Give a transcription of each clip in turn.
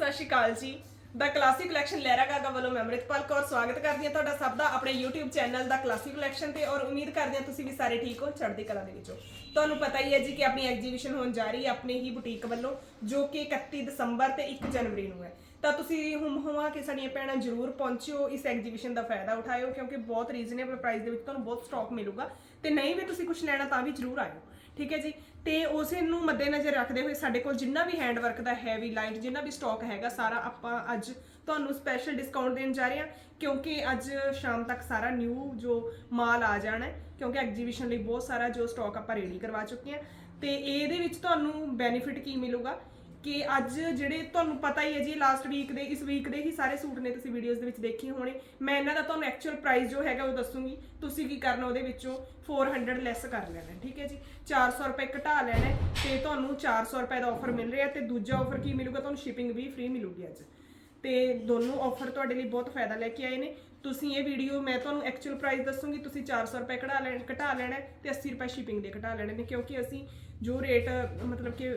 ਸਤਿ ਸ਼੍ਰੀ ਅਕਾਲ ਜੀ। ਦਾ ਕਲਾਸਿਕ ਕਲੈਕਸ਼ਨ ਲਹਿਰਾ ਗਾਗਾ ਵੱਲੋਂ ਮੈਂ ਅੰਮ੍ਰਿਤਪਾਲ ਕੌਰ ਸਵਾਗਤ ਕਰਦੀ ਹਾਂ ਤੁਹਾਡਾ ਸਭ ਦਾ ਆਪਣੇ YouTube ਚੈਨਲ ਦਾ ਕਲਾਸਿਕ ਕਲੈਕਸ਼ਨ ਤੇ ਔਰ ਉਮੀਦ ਕਰਦੇ ਹਾਂ ਤੁਸੀਂ ਵੀ ਸਾਰੇ ਠੀਕ ਹੋ, ਚੜ੍ਹਦੀ ਕਲਾ ਦੇ ਵਿੱਚੋਂ ਤੁਹਾਨੂੰ ਪਤਾ ਹੀ ਹੈ ਜੀ ਕਿ ਆਪਣੀ ਐਗਜੀਬਿਸ਼ਨ ਹੋਣ ਜਾ ਰਹੀ ਹੈ ਆਪਣੇ ਹੀ ਬੁਟੀਕ ਵੱਲੋਂ, ਜੋ ਕਿ 31 ਦਸੰਬਰ ਤੇ 1 ਜਨਵਰੀ ਨੂੰ ਹੈ। ਤਾਂ ਤੁਸੀਂ ਹੁਮ ਹੁਮਾ ਕੇ ਸਾਡੀਆਂ ਭੈਣਾਂ ਜ਼ਰੂਰ ਪਹੁੰਚਿਓ, ਇਸ ਐਗਜੀਬਿਸ਼ਨ ਦਾ ਫਾਇਦਾ ਉਠਾਇਓ, ਕਿਉਂਕਿ ਬਹੁਤ ਰੀਜ਼ਨੇਬਲ ਪ੍ਰਾਈਸ ਦੇ ਵਿੱਚ ਤੁਹਾਨੂੰ ਬਹੁਤ ਸਟਾਕ ਮਿਲੂਗਾ। ਤੇ ਨਹੀਂ ਵੀ ਤੁਸੀਂ ਕੁਝ ਲੈਣਾ ਤਾਂ ਵੀ ਜ਼ਰੂਰ ਆਇਓ। ਠੀਕ ਹੈ ਜੀ? ਤੇ ਉਸੇ ਨੂੰ ਮੱਦੇਨਜ਼ਰ ਰੱਖਦੇ ਹੋਏ ਸਾਡੇ ਕੋਲ ਜਿੰਨਾ ਵੀ ਹੈਂਡ ਵਰਕ ਦਾ ਹੈਵੀ ਲਾਈਟ ਜਿੰਨਾ ਵੀ ਸਟਾਕ ਹੈਗਾ, ਸਾਰਾ ਆਪਾਂ ਅੱਜ ਤੁਹਾਨੂੰ ਸਪੈਸ਼ਲ ਡਿਸਕਾਊਂਟ ਦੇਣ ਜਾ ਰਹੇ ਹਾਂ, ਕਿਉਂਕਿ ਅੱਜ ਸ਼ਾਮ ਤੱਕ ਸਾਰਾ ਨਿਊ ਜੋ ਮਾਲ ਆ ਜਾਣਾ ਹੈ, ਕਿਉਂਕਿ ਐਗਜੀਬਿਸ਼ਨ ਲਈ ਬਹੁਤ ਸਾਰਾ ਜੋ ਸਟਾਕ ਆਪਾਂ ਰੈਡੀ ਕਰਵਾ ਚੁੱਕੇ ਹਾਂ। ਤੇ ਇਹਦੇ ਵਿੱਚ ਤੁਹਾਨੂੰ ਬੈਨੀਫਿਟ ਕੀ ਮਿਲੂਗਾ? ਕਿ ਅੱਜ ਜਿਹੜੇ ਤੁਹਾਨੂੰ ਪਤਾ ਹੀ ਹੈ ਜੀ ਲਾਸਟ ਵੀਕ ਦੇ, ਇਸ ਵੀਕ ਦੇ ਹੀ ਸਾਰੇ ਸੂਟ ਨੇ ਤੁਸੀਂ ਵੀਡੀਓਜ਼ ਦੇ ਵਿੱਚ ਦੇਖੇ ਹੋਣੇ। ਮੈਂ ਇਹਨਾਂ ਦਾ ਤੁਹਾਨੂੰ ਐਕਚੁਅਲ ਪ੍ਰਾਈਸ ਜੋ ਹੈਗਾ ਉਹ ਦੱਸੂਗੀ। ਤੁਸੀਂ ਕੀ ਕਰਨਾ ਉਹਦੇ ਵਿੱਚੋਂ? 400 ਲੈਸ ਕਰ ਲੈਣਾ, ਠੀਕ ਹੈ ਜੀ? 400 ਰੁਪਏ ਘਟਾ ਲੈਣਾ ਹੈ ਤੇ ਤੁਹਾਨੂੰ 400 ਰੁਪਏ ਦਾ ਆਫਰ ਮਿਲ ਰਿਹਾ ਤੇ ਦੂਜਾ ਆਫਰ ਕੀ ਮਿਲੂਗਾ? ਤੁਹਾਨੂੰ ਸ਼ਿਪਿੰਗ ਵੀ ਫ੍ਰੀ ਮਿਲੂਗੀ ਅੱਜ। ਤੇ ਦੋਨੋਂ ਆਫਰ ਤੁਹਾਡੇ ਲਈ ਬਹੁਤ ਫਾਇਦਾ ਲੈ ਕੇ ਆਏ ਨੇ। ਤੁਸੀਂ ਇਹ ਵੀਡੀਓ ਮੈਂ ਤੁਹਾਨੂੰ ਐਕਚੁਅਲ ਪ੍ਰਾਈਸ ਦੱਸੂਗੀ। ਤੁਸੀਂ 400 ਰੁਪਏ ਘਟਾ ਲੈਣ ਘਟਾ ਲੈਣਾ ਹੈ ਤੇ 80 ਰੁਪਏ ਸ਼ਿਪਿੰਗ ਦੇ ਘਟਾ ਲੈਣੇ ਨੇ, ਕਿਉਂਕਿ ਅਸੀਂ ਜੋ ਰੇਟ ਮਤਲਬ ਕਿ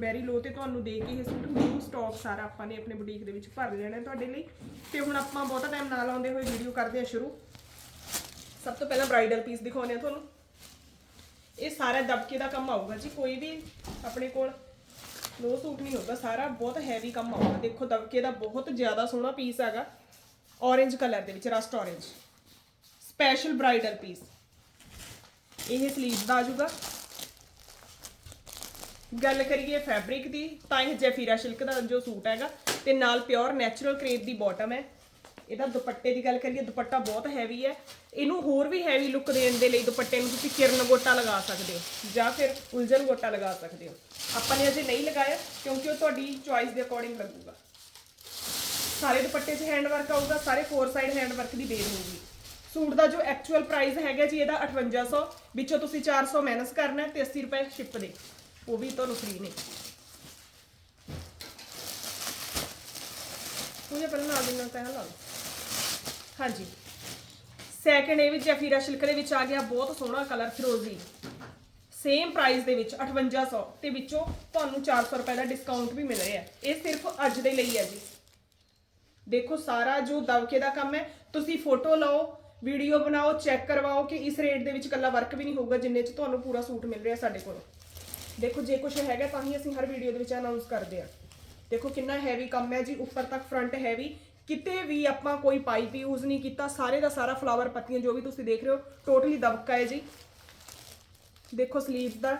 ਵੈਰੀ ਲੋ ਤੇ ਤੁਹਾਨੂੰ ਦੇ ਕੇ ਇਹ ਸੂਟ ਨਿਊ ਸਟਾਕ ਸਾਰਾ ਆਪਾਂ ਨੇ ਆਪਣੇ ਬੁਟੀਕ ਦੇ ਵਿੱਚ ਭਰ ਲੈਣਾ ਤੁਹਾਡੇ ਲਈ। ਤੇ ਹੁਣ ਆਪਾਂ ਬਹੁਤਾ ਟਾਈਮ ਨਾ ਲਾਉਂਦੇ ਹੋਏ ਵੀਡੀਓ ਕਰਦੇ ਹਾਂ ਸ਼ੁਰੂ। ਸਭ ਤੋਂ ਪਹਿਲਾਂ ਬ੍ਰਾਈਡਲ ਪੀਸ ਦਿਖਾਉਂਦੇ ਆ ਤੁਹਾਨੂੰ। ਇਹ ਸਾਰਾ ਦਬਕੇ ਦਾ ਕੰਮ ਆਊਗਾ ਜੀ, ਕੋਈ ਵੀ ਆਪਣੇ ਕੋਲ ਲੋ ਸੂਟ ਨਹੀਂ ਹੋਊਗਾ, ਸਾਰਾ ਬਹੁਤ ਹੈਵੀ ਕੰਮ ਆਊਗਾ। ਦੇਖੋ, ਦਬਕੇ ਦਾ ਬਹੁਤ ਜ਼ਿਆਦਾ ਸੋਹਣਾ ਪੀਸ ਹੈਗਾ। Orange ਕਲਰ ਦੇ ਵਿੱਚ rust orange special bridal piece ਇਹ ਸਲੀਵ ਦਾ ਆਜੂਗਾ ਗੱਲ ਕਰੀਏ ਫੈਬਰਿਕ ਦੀ, ਤਾਂ ਇਹ ਜੈਫੀਰਾ ਸਿਲਕ ਦਾ ਜੋ ਸੂਟ ਹੈਗਾ, ਤੇ ਨਾਲ ਪਿਓਰ ਨੈਚੁਰਲ ਕ੍ਰੇਪ ਦੀ ਬਾਟਮ ਹੈ। ਇਹਦਾ ਦੁਪੱਟੇ ਦੀ ਗੱਲ ਕਰੀਏ, ਦੁਪੱਟਾ ਬਹੁਤ ਹੈਵੀ ਹੈ। ਇਹਨੂੰ ਹੋਰ ਵੀ ਹੈਵੀ ਲੁੱਕ ਦੇਣ ਦੇ ਲਈ ਦੁਪੱਟੇ ਨੂੰ ਤੁਸੀਂ ਕਿਰਨ ਗੋਟਾ ਲਗਾ ਸਕਦੇ ਹੋ, ਜਾਂ ਫਿਰ ਉਲਝਣ ਗੋਟਾ ਲਗਾ ਸਕਦੇ ਹੋ। ਆਪਾਂ ਨੇ ਅਜੇ ਨਹੀਂ ਲਗਾਇਆ, ਕਿਉਂਕਿ ਉਹ ਤੁਹਾਡੀ ਚੁਆਇਸ ਦੇ ਅਕੋਰਡਿੰਗ ਲੱਗੂਗਾ। ਸਾਰੇ ਦੁਪੱਟੇ 'ਚ ਹੈਂਡ ਵਰਕ ਆਊਗਾ, ਸਾਰੇ ਫੋਰ ਸਾਈਡ ਹੈਂਡ ਵਰਕ ਦੀ ਦੇਣ ਹੋਊਗੀ। ਸੂਟ ਦਾ ਜੋ ਐਕਚੁਅਲ ਪ੍ਰਾਈਸ ਹੈਗਾ ਜੀ, ਇਹਦਾ 5800 ਵਿੱਚੋਂ ਤੁਸੀਂ 400 ਮਾਈਨਸ ਕਰਨਾ ਹੈ ਤੇ 80 ਰੁਪਏ ਸ਼ਿਪ ਦੇ। ਉਹ ਵੀ ਤੁਹਾਨੂੰ ਫ੍ਰੀ ਨੇ। ਉਹਨੇ ਪਹਿਲਾਂ ਨਾਲ ਦੀ ਨਾਲ ਪਹਿਲਾਂ ਲਾ ਲਓ ਹਾਂਜੀ। ਸੈਕਿੰਡ ਇਹ ਵਿੱਚ ਜੈਫੀਰਾ ਸਿਲਕ ਦੇ ਵਿੱਚ ਆ ਗਿਆ, ਬਹੁਤ ਸੋਹਣਾ ਕਲਰ ਫਿਰੋਜ਼ੀ ਸੇਮ ਪ੍ਰਾਈਸ ਦੇ ਵਿੱਚ 5800 ਤੇ ਵਿੱਚੋਂ ਤੁਹਾਨੂੰ 400 ਰੁਪਏ ਦਾ ਡਿਸਕਾਊਂਟ ਵੀ ਮਿਲ ਰਿਹਾ। ਇਹ ਸਿਰਫ ਅੱਜ ਦੇ ਲਈ ਹੈ ਜੀ। ਦੇਖੋ, ਸਾਰਾ ਜੋ ਦਵਕੇ ਦਾ ਕੰਮ ਹੈ, ਤੁਸੀਂ ਫੋਟੋ ਲਓ ਵੀਡੀਓ ਬਣਾਓ ਚੈੱਕ ਕਰਵਾਓ ਕਿ ਇਸ ਰੇਟ ਦੇ ਵਿੱਚ ਕੱਲਾ ਵਰਕ ਵੀ ਨਹੀਂ ਹੋਊਗਾ, ਜਿੰਨੇ 'ਚ ਤੁਹਾਨੂੰ ਪੂਰਾ ਸੂਟ ਮਿਲ ਰਿਹਾ ਸਾਡੇ ਕੋਲ। ਦੇਖੋ, ਜੇ ਕੁਝ ਹੈਗਾ ਤਾਂ ਹੀ ਅਸੀਂ ਹਰ ਵੀਡੀਓ ਦੇ ਵਿੱਚ ਅਨਾਉਂਸ ਕਰਦੇ ਆ ਦੇਖੋ, ਕਿੰਨਾ ਹੈਵੀ ਕੰਮ ਹੈ ਜੀ, ਉੱਪਰ ਤੱਕ ਫਰੰਟ ਹੈਵੀ ਕਿਤੇ ਵੀ ਆਪਾਂ ਕੋਈ ਪਾਈਪ ਯੂਜ਼ ਨਹੀਂ ਕੀਤਾ, ਸਾਰੇ ਦਾ ਸਾਰਾ ਫਲਾਵਰ ਪੱਤੀਆਂ, ਜੋ ਵੀ ਤੁਸੀਂ ਦੇਖ ਰਹੇ ਹੋ ਟੋਟਲੀ ਦਬਕਾ ਹੈ ਜੀ। ਦੇਖੋ ਸਲੀਵ ਦਾ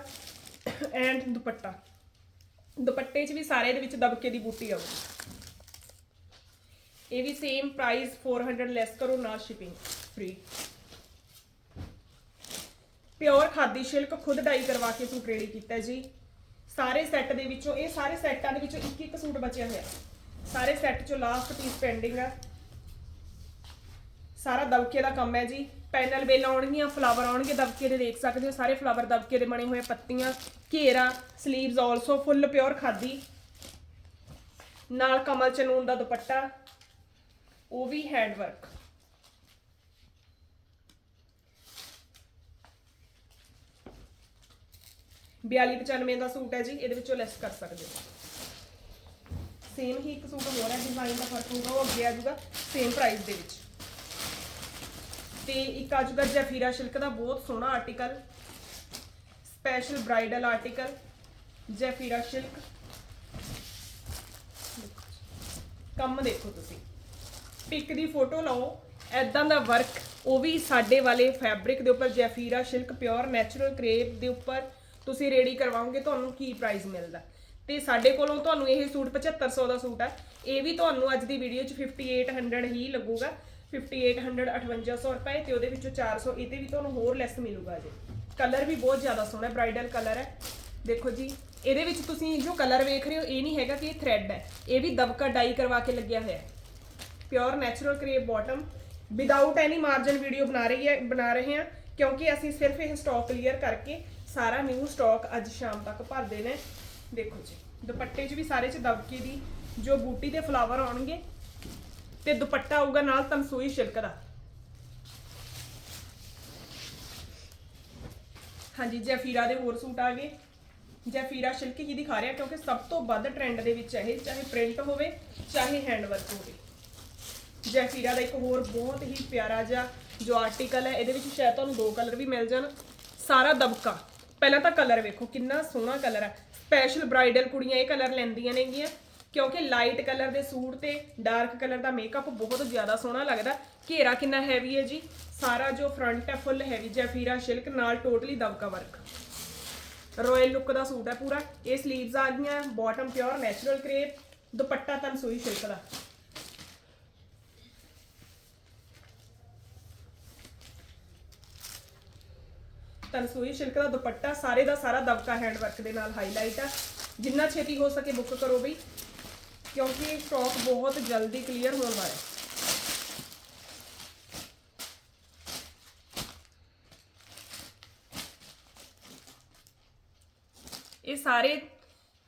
ਐਂਡ ਦੁਪੱਟਾ। ਦੁਪੱਟੇ 'ਚ ਵੀ ਸਾਰੇ ਦੇ ਵਿੱਚ ਦਬਕੇ ਦੀ ਬੂਟੀ ਆਊਗੀ ਇਹ ਵੀ ਸੇਮ ਪ੍ਰਾਈਸ 400 ਲੈਸ ਕਰੋ, ਨਾ shipping free pure khadi silk ਖੁਦ ਡਾਈ ਕਰਵਾ ਕੇ ਸੂਟ ਰੈਡੀ ਕੀਤਾ ਜੀ। ਸਾਰੇ ਸੈੱਟ ਦੇ ਵਿੱਚੋਂ, ਇਹ ਸਾਰੇ ਸੈੱਟਾਂ ਦੇ ਵਿੱਚੋਂ ਇੱਕ ਇੱਕ ਸੂਟ ਬਚਿਆ ਹੋਇਆ। ਸਾਰੇ ਸੈੱਟ ਚੋਂ ਲਾਸਟ ਪੀਸ ਪੈਂਡਿੰਗ ਆ। ਸਾਰਾ ਦਬਕੇ ਦਾ ਕੰਮ ਹੈ ਜੀ। ਪੈਨਲ ਵੇਲ ਆਉਣਗੀਆਂ ਫਲਾਵਰ ਆਉਣਗੇ, ਦਬਕੇ ਦੇ ਦੇਖ ਸਕਦੇ ਹੋ। ਸਾਰੇ ਫਲਾਵਰ ਦਬਕੇ ਦੇ ਬਣੇ ਹੋਏ ਪੱਤੀਆਂ, ਘੇਰਾ sleeves also full pure khadi. ਨਾਲ ਕਮਲ ਚਨੂਨ ਦਾ ਦੁਪੱਟਾ। ਉਹ ਵੀ ਹੈਂਡ ਵਰਕ ਬਿਆਲੀ 95 ਦਾ ਸੂਟ ਹੈ ਜੀ, ਇਹਦੇ ਵਿੱਚੋਂ ਲੈਸ ਕਰ ਸਕਦੇ ਹੋ। ਸੇਮ ਹੀ ਇੱਕ ਸੂਟ ਹੋਰ ਹੈ ਡਿਜ਼ਾਈਨ ਦਾ ਫ਼ਰਕ ਹੋਊਗਾ, ਉਹ ਅੱਗੇ ਆ ਜਾਊਗਾ ਸੇਮ ਪ੍ਰਾਈਸ ਦੇ ਵਿੱਚ। ਤੇ ਇੱਕ ਆ ਜਾਊਗਾ ਜੈਫੀਰਾ ਸਿਲਕ ਦਾ, ਬਹੁਤ ਸੋਹਣਾ ਆਰਟੀਕਲ ਸਪੈਸ਼ਲ ਬ੍ਰਾਈਡਲ ਆਰਟੀਕਲ ਜੈਫੀਰਾ ਸਿਲਕ। ਕੰਮ ਦੇਖੋ ਤੁਸੀਂ। ਪਿਕ ਦੀ ਫੋਟੋ ਲਓ ਐਦਾਂ ਦਾ ਵਰਕ ਉਹ ਵੀ ਸਾਡੇ ਵਾਲੇ ਫੈਬਰਿਕ ਦੇ ਉੱਪਰ ਜੈਫੀਰਾ ਸਿਲਕ ਪਿਓਰ ਨੈਚੁਰਲ ਕ੍ਰੇਪ ਦੇ ਉੱਪਰ। ਤੁਸੀਂ ਰੈਡੀ ਕਰਵਾਓਗੇ, ਤੁਹਾਨੂੰ ਕੀ ਪ੍ਰਾਈਸ ਮਿਲਦਾ? ਤੇ ਸਾਡੇ ਕੋਲੋਂ ਤੁਹਾਨੂੰ ਇਹ ਸੂਟ 7500 ਦਾ ਸੂਟ ਹੈ ਇਹ ਵੀ ਤੁਹਾਨੂੰ ਅੱਜ ਦੀ ਵੀਡੀਓ 'ਚ 5800 ਹੀ ਲੱਗੂਗਾ। 5800 5800 ਰੁਪਏ ਤੇ ਉਹਦੇ ਵਿੱਚੋਂ 400 ਇਹਦੇ ਵੀ ਤੁਹਾਨੂੰ ਹੋਰ ਲੈਸ ਮਿਲੂਗਾ ਜੀ। ਕਲਰ ਵੀ ਬਹੁਤ ਜ਼ਿਆਦਾ ਸੋਹਣਾ ਹੈ ਬ੍ਰਾਈਡਲ ਕਲਰ ਹੈ। ਦੇਖੋ ਜੀ, ਇਹਦੇ ਵਿੱਚ ਤੁਸੀਂ ਜੋ ਕਲਰ ਵੇਖ ਰਹੇ ਹੋ, ਇਹ ਨਹੀਂ ਹੈਗਾ ਕਿ ਇਹ ਥ੍ਰੈਡ ਹੈ। ਇਹ ਵੀ ਦਬਕਾ ਡਾਈ ਕਰਵਾ ਕੇ ਲੱਗਿਆ ਹੋਇਆ ਹੈ। Pure natural crepe bottom without any margin video ਬਣਾ ਰਹੀ ਹੈ, ਬਣਾ ਰਹੇ ਹਾਂ, ਕਿਉਂਕਿ ਅਸੀਂ ਸਿਰਫ ਇਹ ਸਟਾਕ ਕਲੀਅਰ ਕਰਕੇ ਸਾਰਾ ਨਿਊ ਸਟਾਕ ਅੱਜ ਸ਼ਾਮ ਤੱਕ ਭਰਦੇ ਨੇ। ਦੇਖੋ ਜੀ, ਦੁਪੱਟੇ 'ਚ ਵੀ ਸਾਰੇ 'ਚ ਦਬਕੇ ਦੀ, ਜੋ ਬੂਟੀ ਦੇ ਫਲਾਵਰ ਆਉਣਗੇ ਤੇ ਦੁਪੱਟਾ ਆਊਗਾ ਨਾਲ ਤਮਸੂਈ ਸਿਲਕ ਦਾ। ਹਾਂਜੀ, ਜੈਫੀਰਾ ਦੇ ਹੋਰ ਸੂਟ ਆ ਗਏ। ਜੈਫੀਰਾ ਸਿਲਕ ਹੀ ਦਿਖਾ ਰਿਹਾ ਕਿਉਂਕਿ ਸਭ ਤੋਂ ਵੱਧ ਟ੍ਰੈਂਡ ਦੇ ਵਿੱਚ ਹੈ ਇਹ, ਚਾਹੇ ਪ੍ਰਿੰਟ ਹੋਵੇ, ਚਾਹੇ ਹੈਂਡਵਰਕ ਹੋਵੇ। ਜੈਫੀਰਾ ਦਾ ਇੱਕ ਹੋਰ ਬਹੁਤ ਹੀ ਪਿਆਰਾ ਜਿਹਾ ਜੋ ਆਰਟੀਕਲ ਹੈ, ਇਹਦੇ ਵਿੱਚ ਸ਼ਾਇਦ ਤੁਹਾਨੂੰ ਦੋ ਕਲਰ ਵੀ ਮਿਲ ਜਾਣ। ਸਾਰਾ ਦਬਕਾ। ਪਹਿਲਾਂ ਤਾਂ ਕਲਰ ਵੇਖੋ, ਕਿੰਨਾ ਸੋਹਣਾ ਕਲਰ ਹੈ ਸਪੈਸ਼ਲ ਬ੍ਰਾਈਡਲ ਕੁੜੀਆਂ ਇਹ ਕਲਰ ਲੈਂਦੀਆਂ ਨੇਗੀਆਂ, ਕਿਉਂਕਿ ਲਾਈਟ ਕਲਰ ਦੇ ਸੂਟ ਤੇ ਡਾਰਕ ਕਲਰ ਦਾ ਮੇਕਅਪ ਬਹੁਤ ਜ਼ਿਆਦਾ ਸੋਹਣਾ ਲੱਗਦਾ। ਘੇਰਾ ਕਿੰਨਾ ਹੈਵੀ ਹੈ ਜੀ? ਸਾਰਾ ਜੋ ਫਰੰਟ ਹੈ ਫੁੱਲ ਹੈਵੀ ਜੈਫੀਰਾ ਸਿਲਕ ਨਾਲ ਟੋਟਲੀ ਦਬਕਾ ਵਰਕ ਰਾਇਲ ਲੁੱਕ ਦਾ ਸੂਟ ਹੈ ਪੂਰਾ। ਇਹ ਸਲੀਵਸ ਆ ਗਈਆਂ ਬਾਟਮ ਪਿਓਰ ਨੈਚੁਰਲ ਕਰੇਪ ਦੁਪੱਟਾ ਤਨਸੂਈ ਸਿਲਕ ਦਾ। ਤਨਸੂਈ ਸਿਲਕ ਦਾ ਦੁਪੱਟਾ ਸਾਰੇ ਦਾ ਸਾਰਾ ਦਬਕਾ ਹੈਂਡ ਵਰਕ ਦੇ ਨਾਲ ਹਾਈਲਾਈਟ ਆ। ਜਿੰਨਾ ਛੇਤੀ ਹੋ ਸਕੇ ਬੁੱਕ ਕਰੋ ਬਈ, ਕਿਉਂਕਿ ਸਟਾਕ ਬਹੁਤ ਜਲਦੀ ਕਲੀਅਰ ਹੋਣ ਵਾਲਾ ਹੈ। ਇਹ ਸਾਰੇ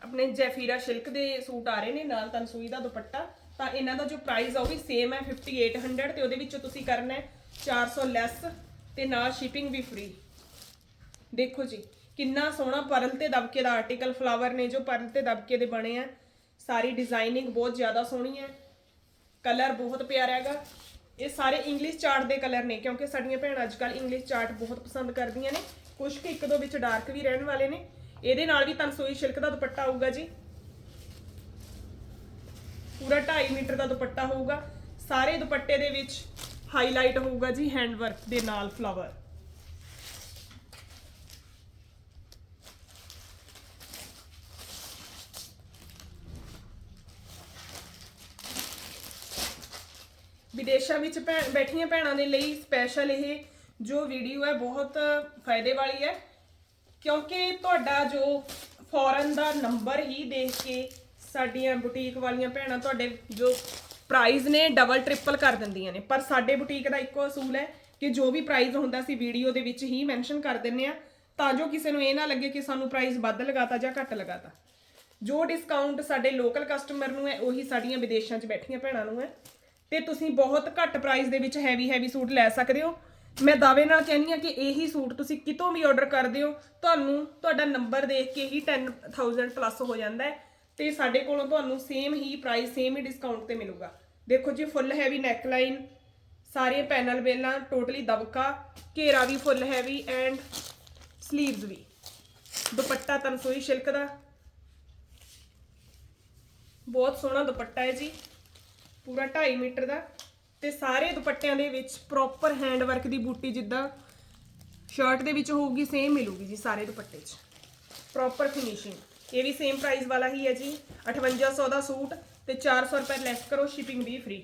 ਆਪਣੇ ਜੈਫੀਰਾ ਸਿਲਕ ਦੇ ਸੂਟ ਆ ਰਹੇ ਨੇ, ਨਾਲ ਤਨਸੂਈ ਦਾ ਦੁਪੱਟਾ। ਤਾਂ ਇਹਨਾਂ ਦਾ ਜੋ ਪ੍ਰਾਈਸ ਆ ਉਹ ਵੀ ਸੇਮ ਹੈ 5800 ਤੇ ਉਹਦੇ ਵਿੱਚੋਂ ਤੁਸੀਂ ਕਰਨਾ ਹੈ 400 ਲੈਸ ਤੇ ਨਾਲ ਸ਼ਿਪਿੰਗ ਵੀ ਫ੍ਰੀ ਦੇਖੋ ਜੀ, ਕਿੰਨਾ ਸੋਹਣਾ ਪਰਲ ਤੇ ਦਬਕੇ ਦਾ ਆਰਟੀਕਲ ਫਲਾਵਰ ਨੇ ਜੋ ਪਰਲ ਤੇ ਦਬਕੇ ਦੇ ਬਣੇ ਆ। ਸਾਰੀ ਡਿਜ਼ਾਈਨਿੰਗ ਬਹੁਤ ਜ਼ਿਆਦਾ ਸੋਹਣੀ ਹੈ। ਕਲਰ ਬਹੁਤ ਪਿਆਰਾ ਹੈਗਾ। ਇਹ ਸਾਰੇ ਇੰਗਲਿਸ਼ ਚਾਰਟ ਦੇ ਕਲਰ ਨੇ, ਕਿਉਂਕਿ ਸਾਡੀਆਂ ਭੈਣਾਂ ਅੱਜ ਅੱਜਕੱਲ ਇੰਗਲਿਸ਼ ਚਾਰਟ ਬਹੁਤ ਪਸੰਦ ਕਰਦੀਆਂ ਨੇ। ਕੁਝ ਕਿ ਇੱਕ ਦੋ ਵਿੱਚ ਡਾਰਕ ਵੀ ਰਹਿਣ ਵਾਲੇ ਨੇ। ਇਹਦੇ ਨਾਲ ਵੀ ਤਨਸੋਈ ਸਿਲਕ ਦਾ ਦੁਪੱਟਾ ਆਊਗਾ ਜੀ। ਪੂਰਾ 2.5 ਮੀਟਰ ਦਾ ਦੁਪੱਟਾ ਹੋਊਗਾ। ਸਾਰੇ ਦੁਪੱਟੇ ਦੇ ਵਿੱਚ ਹਾਈਲਾਈਟ ਹੋਊਗਾ ਜੀ ਹੈਂਡਵਰਕ ਦੇ ਨਾਲ ਫਲਾਵਰ ਵਿਦੇਸ਼ਾਂ ਵਿੱਚ ਭੈਣ- ਬੈਠੀਆਂ ਭੈਣਾਂ ਦੇ ਲਈ ਸਪੈਸ਼ਲ ਇਹ ਜੋ ਵੀਡੀਓ ਹੈ ਬਹੁਤ ਫਾਇਦੇ ਵਾਲੀ ਹੈ। ਕਿਉਂਕਿ ਤੁਹਾਡਾ ਜੋ ਫੋਰਨ ਦਾ ਨੰਬਰ ਹੀ ਦੇਖ ਕੇ ਸਾਡੀਆਂ ਬੁਟੀਕ ਵਾਲੀਆਂ ਭੈਣਾਂ ਤੁਹਾਡੇ ਜੋ ਪ੍ਰਾਈਜ਼ ਨੇ ਡਬਲ ਟ੍ਰਿਪਲ ਕਰ ਦਿੰਦੀਆਂ ਨੇ। ਪਰ ਸਾਡੇ ਬੁਟੀਕ ਦਾ ਇੱਕੋ ਅਸੂਲ ਹੈ ਕਿ ਜੋ ਵੀ ਪ੍ਰਾਈਜ਼ ਹੁੰਦਾ ਸੀ ਵੀਡੀਓ ਦੇ ਵਿੱਚ ਹੀ ਮੈਂਸ਼ਨ ਕਰ ਦਿੰਨੇ ਆ ਤਾਂ ਜੋ ਕਿਸੇ ਨੂੰ ਇਹ ਨਾ ਲੱਗੇ ਕਿ ਸਾਨੂੰ ਪ੍ਰਾਈਜ਼ ਵੱਧ ਲਗਾਤਾ ਜਾਂ ਘੱਟ ਲਗਾਤਾ। ਜੋ ਡਿਸਕਾਊਂਟ ਸਾਡੇ ਲੋਕਲ ਕਸਟਮਰ ਨੂੰ ਹੈ, ਉਹੀ ਸਾਡੀਆਂ ਵਿਦੇਸ਼ਾਂ 'ਚ ਬੈਠੀਆਂ ਭੈਣਾਂ ਨੂੰ ਹੈ। ਤੇ ਤੁਸੀਂ ਬਹੁਤ ਘੱਟ ਪ੍ਰਾਈਸ ਦੇ ਵਿੱਚ ਹੈਵੀ ਹੈਵੀ ਸੂਟ ਲੈ ਸਕਦੇ ਹੋ। ਮੈਂ ਦਾਅਵੇ ਨਾਲ ਕਹਿੰਦੀ ਆ ਕਿ ਇਹੀ ਸੂਟ ਤੁਸੀਂ ਕਿਤੋਂ ਵੀ ਆਰਡਰ ਕਰਦੇ ਹੋ, ਤੁਹਾਨੂੰ ਤੁਹਾਡਾ ਨੰਬਰ ਦੇਖ ਕੇ ਹੀ 10000 ਪਲੱਸ ਹੋ ਜਾਂਦਾ ਹੈ ਤੇ ਸਾਡੇ ਕੋਲੋਂ ਤੁਹਾਨੂੰ ਸੇਮ ਹੀ ਪ੍ਰਾਈਸ ਸੇਮ ਹੀ ਡਿਸਕਾਊਂਟ ਤੇ ਮਿਲੂਗਾ। ਦੇਖੋ ਜੀ ਫੁੱਲ ਹੈਵੀ ਨੈਕ ਲਾਈਨ ਸਾਰੇ ਪੈਨਲ ਵੇਲਾਂ ਟੋਟਲੀ ਦਬਕਾ, ਘੇਰਾ ਵੀ ਫੁੱਲ ਹੈਵੀ ਐਂਡ ਸਲੀਵਸ ਵੀ। ਦੁਪੱਟਾ ਤਨਸੋਈ ਸਿਲਕ ਦਾ ਬਹੁਤ ਸੋਹਣਾ ਦੁਪੱਟਾ ਹੈ ਜੀ। ਪੂਰਾ 2.5 ਮੀਟਰ ਦਾ ਤੇ ਸਾਰੇ ਦੁਪੱਟਿਆਂ ਦੇ ਵਿੱਚ ਪ੍ਰੋਪਰ ਹੈਂਡ ਵਰਕ ਦੀ ਬੂਟੀ ਜਿੱਦਾਂ ਸ਼ਰਟ ਦੇ ਵਿੱਚ ਹੋਊਗੀ ਸੇਮ ਮਿਲੂਗੀ ਜੀ ਸਾਰੇ ਦੁਪੱਟੇ 'ਚ। ਪ੍ਰੋਪਰ ਫਿਨਿਸ਼ਿੰਗ ਇਹ ਵੀ ਸੇਮ ਪ੍ਰਾਈਸ ਵਾਲਾ ਹੀ ਹੈ ਜੀ। 5800 ਦਾ ਸੂਟ ਤੇ 400 ਰੁਪਏ ਲੈਸ ਕਰੋ ਸ਼ਿਪਿੰਗ ਵੀ ਫ੍ਰੀ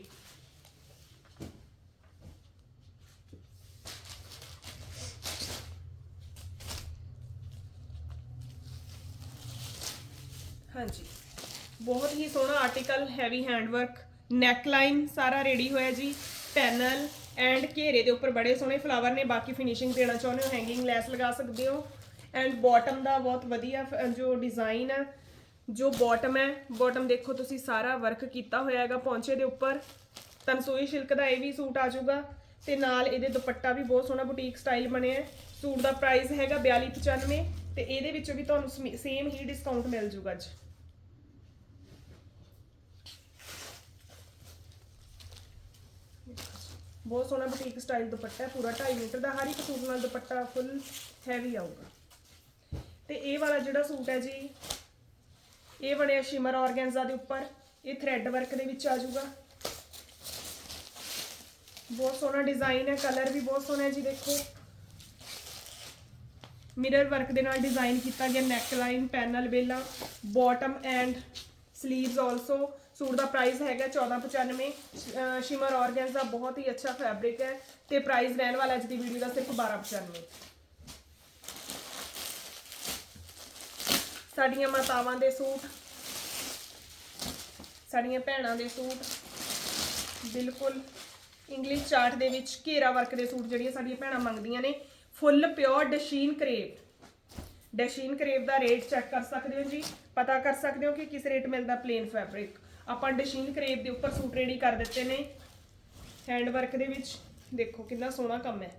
ਹਾਂਜੀ। ਬਹੁਤ ਹੀ ਸੋਹਣਾ article heavy handwork neck line ਸਾਰਾ ਰੈਡੀ ਹੋਇਆ ਜੀ ਪੈਨਲ ਐਂਡ ਘੇਰੇ ਦੇ ਉੱਪਰ ਬੜੇ ਸੋਹਣੇ ਫਲਾਵਰ ਨੇ, ਬਾਕੀ ਫਿਨਿਸ਼ਿੰਗ ਦੇਣਾ ਚਾਹੁੰਦੇ ਹੋ ਹੈਂਗਿੰਗ ਲੈਸ ਲਗਾ ਸਕਦੇ ਹੋ ਐਂਡ ਬਾਟਮ ਦਾ ਬਹੁਤ ਵਧੀਆ ਫ- ਜੋ ਡਿਜ਼ਾਈਨ ਹੈ ਜੋ ਬਾਟਮ ਹੈ ਬਾਟਮ ਦੇਖੋ ਤੁਸੀਂ ਸਾਰਾ ਵਰਕ ਕੀਤਾ ਹੋਇਆ ਹੈਗਾ ਪੌਂਚੇ ਦੇ ਉੱਪਰ, ਤਨਸੋਈ ਸਿਲਕ ਦਾ ਇਹ ਵੀ ਸੂਟ ਆ ਜਾਊਗਾ ਤੇ ਨਾਲ ਇਹਦੇ ਦੁਪੱਟਾ ਵੀ ਬਹੁਤ ਸੋਹਣਾ ਬੁਟੀਕ ਸਟਾਈਲ ਬਣਿਆ ਹੈ, ਸੂਟ ਦਾ ਪ੍ਰਾਈਸ ਹੈਗਾ 4295 ਤੇ ਇਹਦੇ ਵਿੱਚੋਂ ਵੀ ਤੁਹਾਨੂੰ ਸੇਮ ਹੀ ਡਿਸਕਾਊਂਟ ਮਿਲ ਜੂਗਾ ਅੱਜ। ਬਹੁਤ ਸੋਹਣਾ ਬੁਟੀਕ ਸਟਾਈਲ ਦੁਪੱਟਾ ਹੈ, ਪੂਰਾ 2.5 ਮੀਟਰ ਦਾ, ਹਰ ਇੱਕ ਸੂਟ ਨਾਲ ਦੁਪੱਟਾ ਫੁੱਲ ਹੈਵੀ ਆਊਗਾ। ਤੇ ਇਹ ਵਾਲਾ ਜਿਹੜਾ ਸੂਟ ਹੈ ਜੀ, ਇਹ ਬਣਿਆ ਸ਼ਿਮਰ ਆਰਗੈਂਜ਼ਾ ਦੇ ਉੱਪਰ, ਇਹ ਥ੍ਰੈਡ ਵਰਕ ਦੇ ਵਿੱਚ ਆ ਜਾਊਗਾ ਬਹੁਤ ਸੋਹਣਾ ਡਿਜ਼ਾਈਨ ਹੈ ਕਲਰ ਵੀ ਬਹੁਤ ਸੋਹਣਾ ਹੈ ਜੀ, ਦੇਖੋ। ਮਿਰਰ ਵਰਕ ਦੇ ਨਾਲ ਡਿਜ਼ਾਈਨ ਕੀਤਾ ਗਿਆ ਨੈਕ ਲਾਈਨ ਪੈਨਲ ਵੇਲਾ bottom and sleeves also suit the price ਹੈਗਾ 1495 ਅਹ ਸ਼ਿਮਰ ਆਰਗੈਂਸ ਦਾ ਬਹੁਤ ਹੀ ਅੱਛਾ ਫੈਬਰਿਕ ਹੈ ਤੇ ਪ੍ਰਾਈਸ ਰਹਿਣ ਵਾਲਾ ਅੱਜ ਦੀ ਵੀਡੀਓ ਦਾ ਸਿਰਫ 1295 ਸਾਡੀਆਂ ਮਾਤਾਵਾਂ ਦੇ ਸੂਟ, ਸਾਡੀਆਂ ਭੈਣਾਂ ਦੇ ਸੂਟ, ਬਿਲਕੁਲ ਇੰਗਲਿਸ਼ ਚਾਰਟ ਦੇ ਵਿੱਚ ਘੇਰਾ ਵਰਕ ਦੇ ਸੂਟ ਜਿਹੜੀਆਂ ਸਾਡੀਆਂ ਭੈਣਾਂ ਮੰਗਦੀਆਂ ਨੇ ਫੁੱਲ ਪਿਓਰ ਡਸ਼ੀਨ ਕਰੇਪ ਡੈਸ਼ੀਨ ਕਰੇਵ ਦਾ ਰੇਟ ਚੈੱਕ ਕਰ ਸਕਦੇ ਹੋ ਜੀ? ਪਤਾ ਕਰ ਸਕਦੇ ਹੋ ਕਿ ਕਿਸ ਰੇਟ ਮਿਲਦਾ ਪਲੇਨ ਫੈਬਰਿਕ ਆਪਾਂ ਡਸੀਨ ਕਰੇਪ ਦੇ ਉੱਪਰ ਸੂਟ ਰੈਡੀ ਕਰ ਦਿੱਤੇ ਨੇ। ਹੈਂਡ ਵਰਕ ਦੇ ਵਿੱਚ ਦੇਖੋ ਕਿੰਨਾ ਸੋਹਣਾ ਕੰਮ ਹੈ।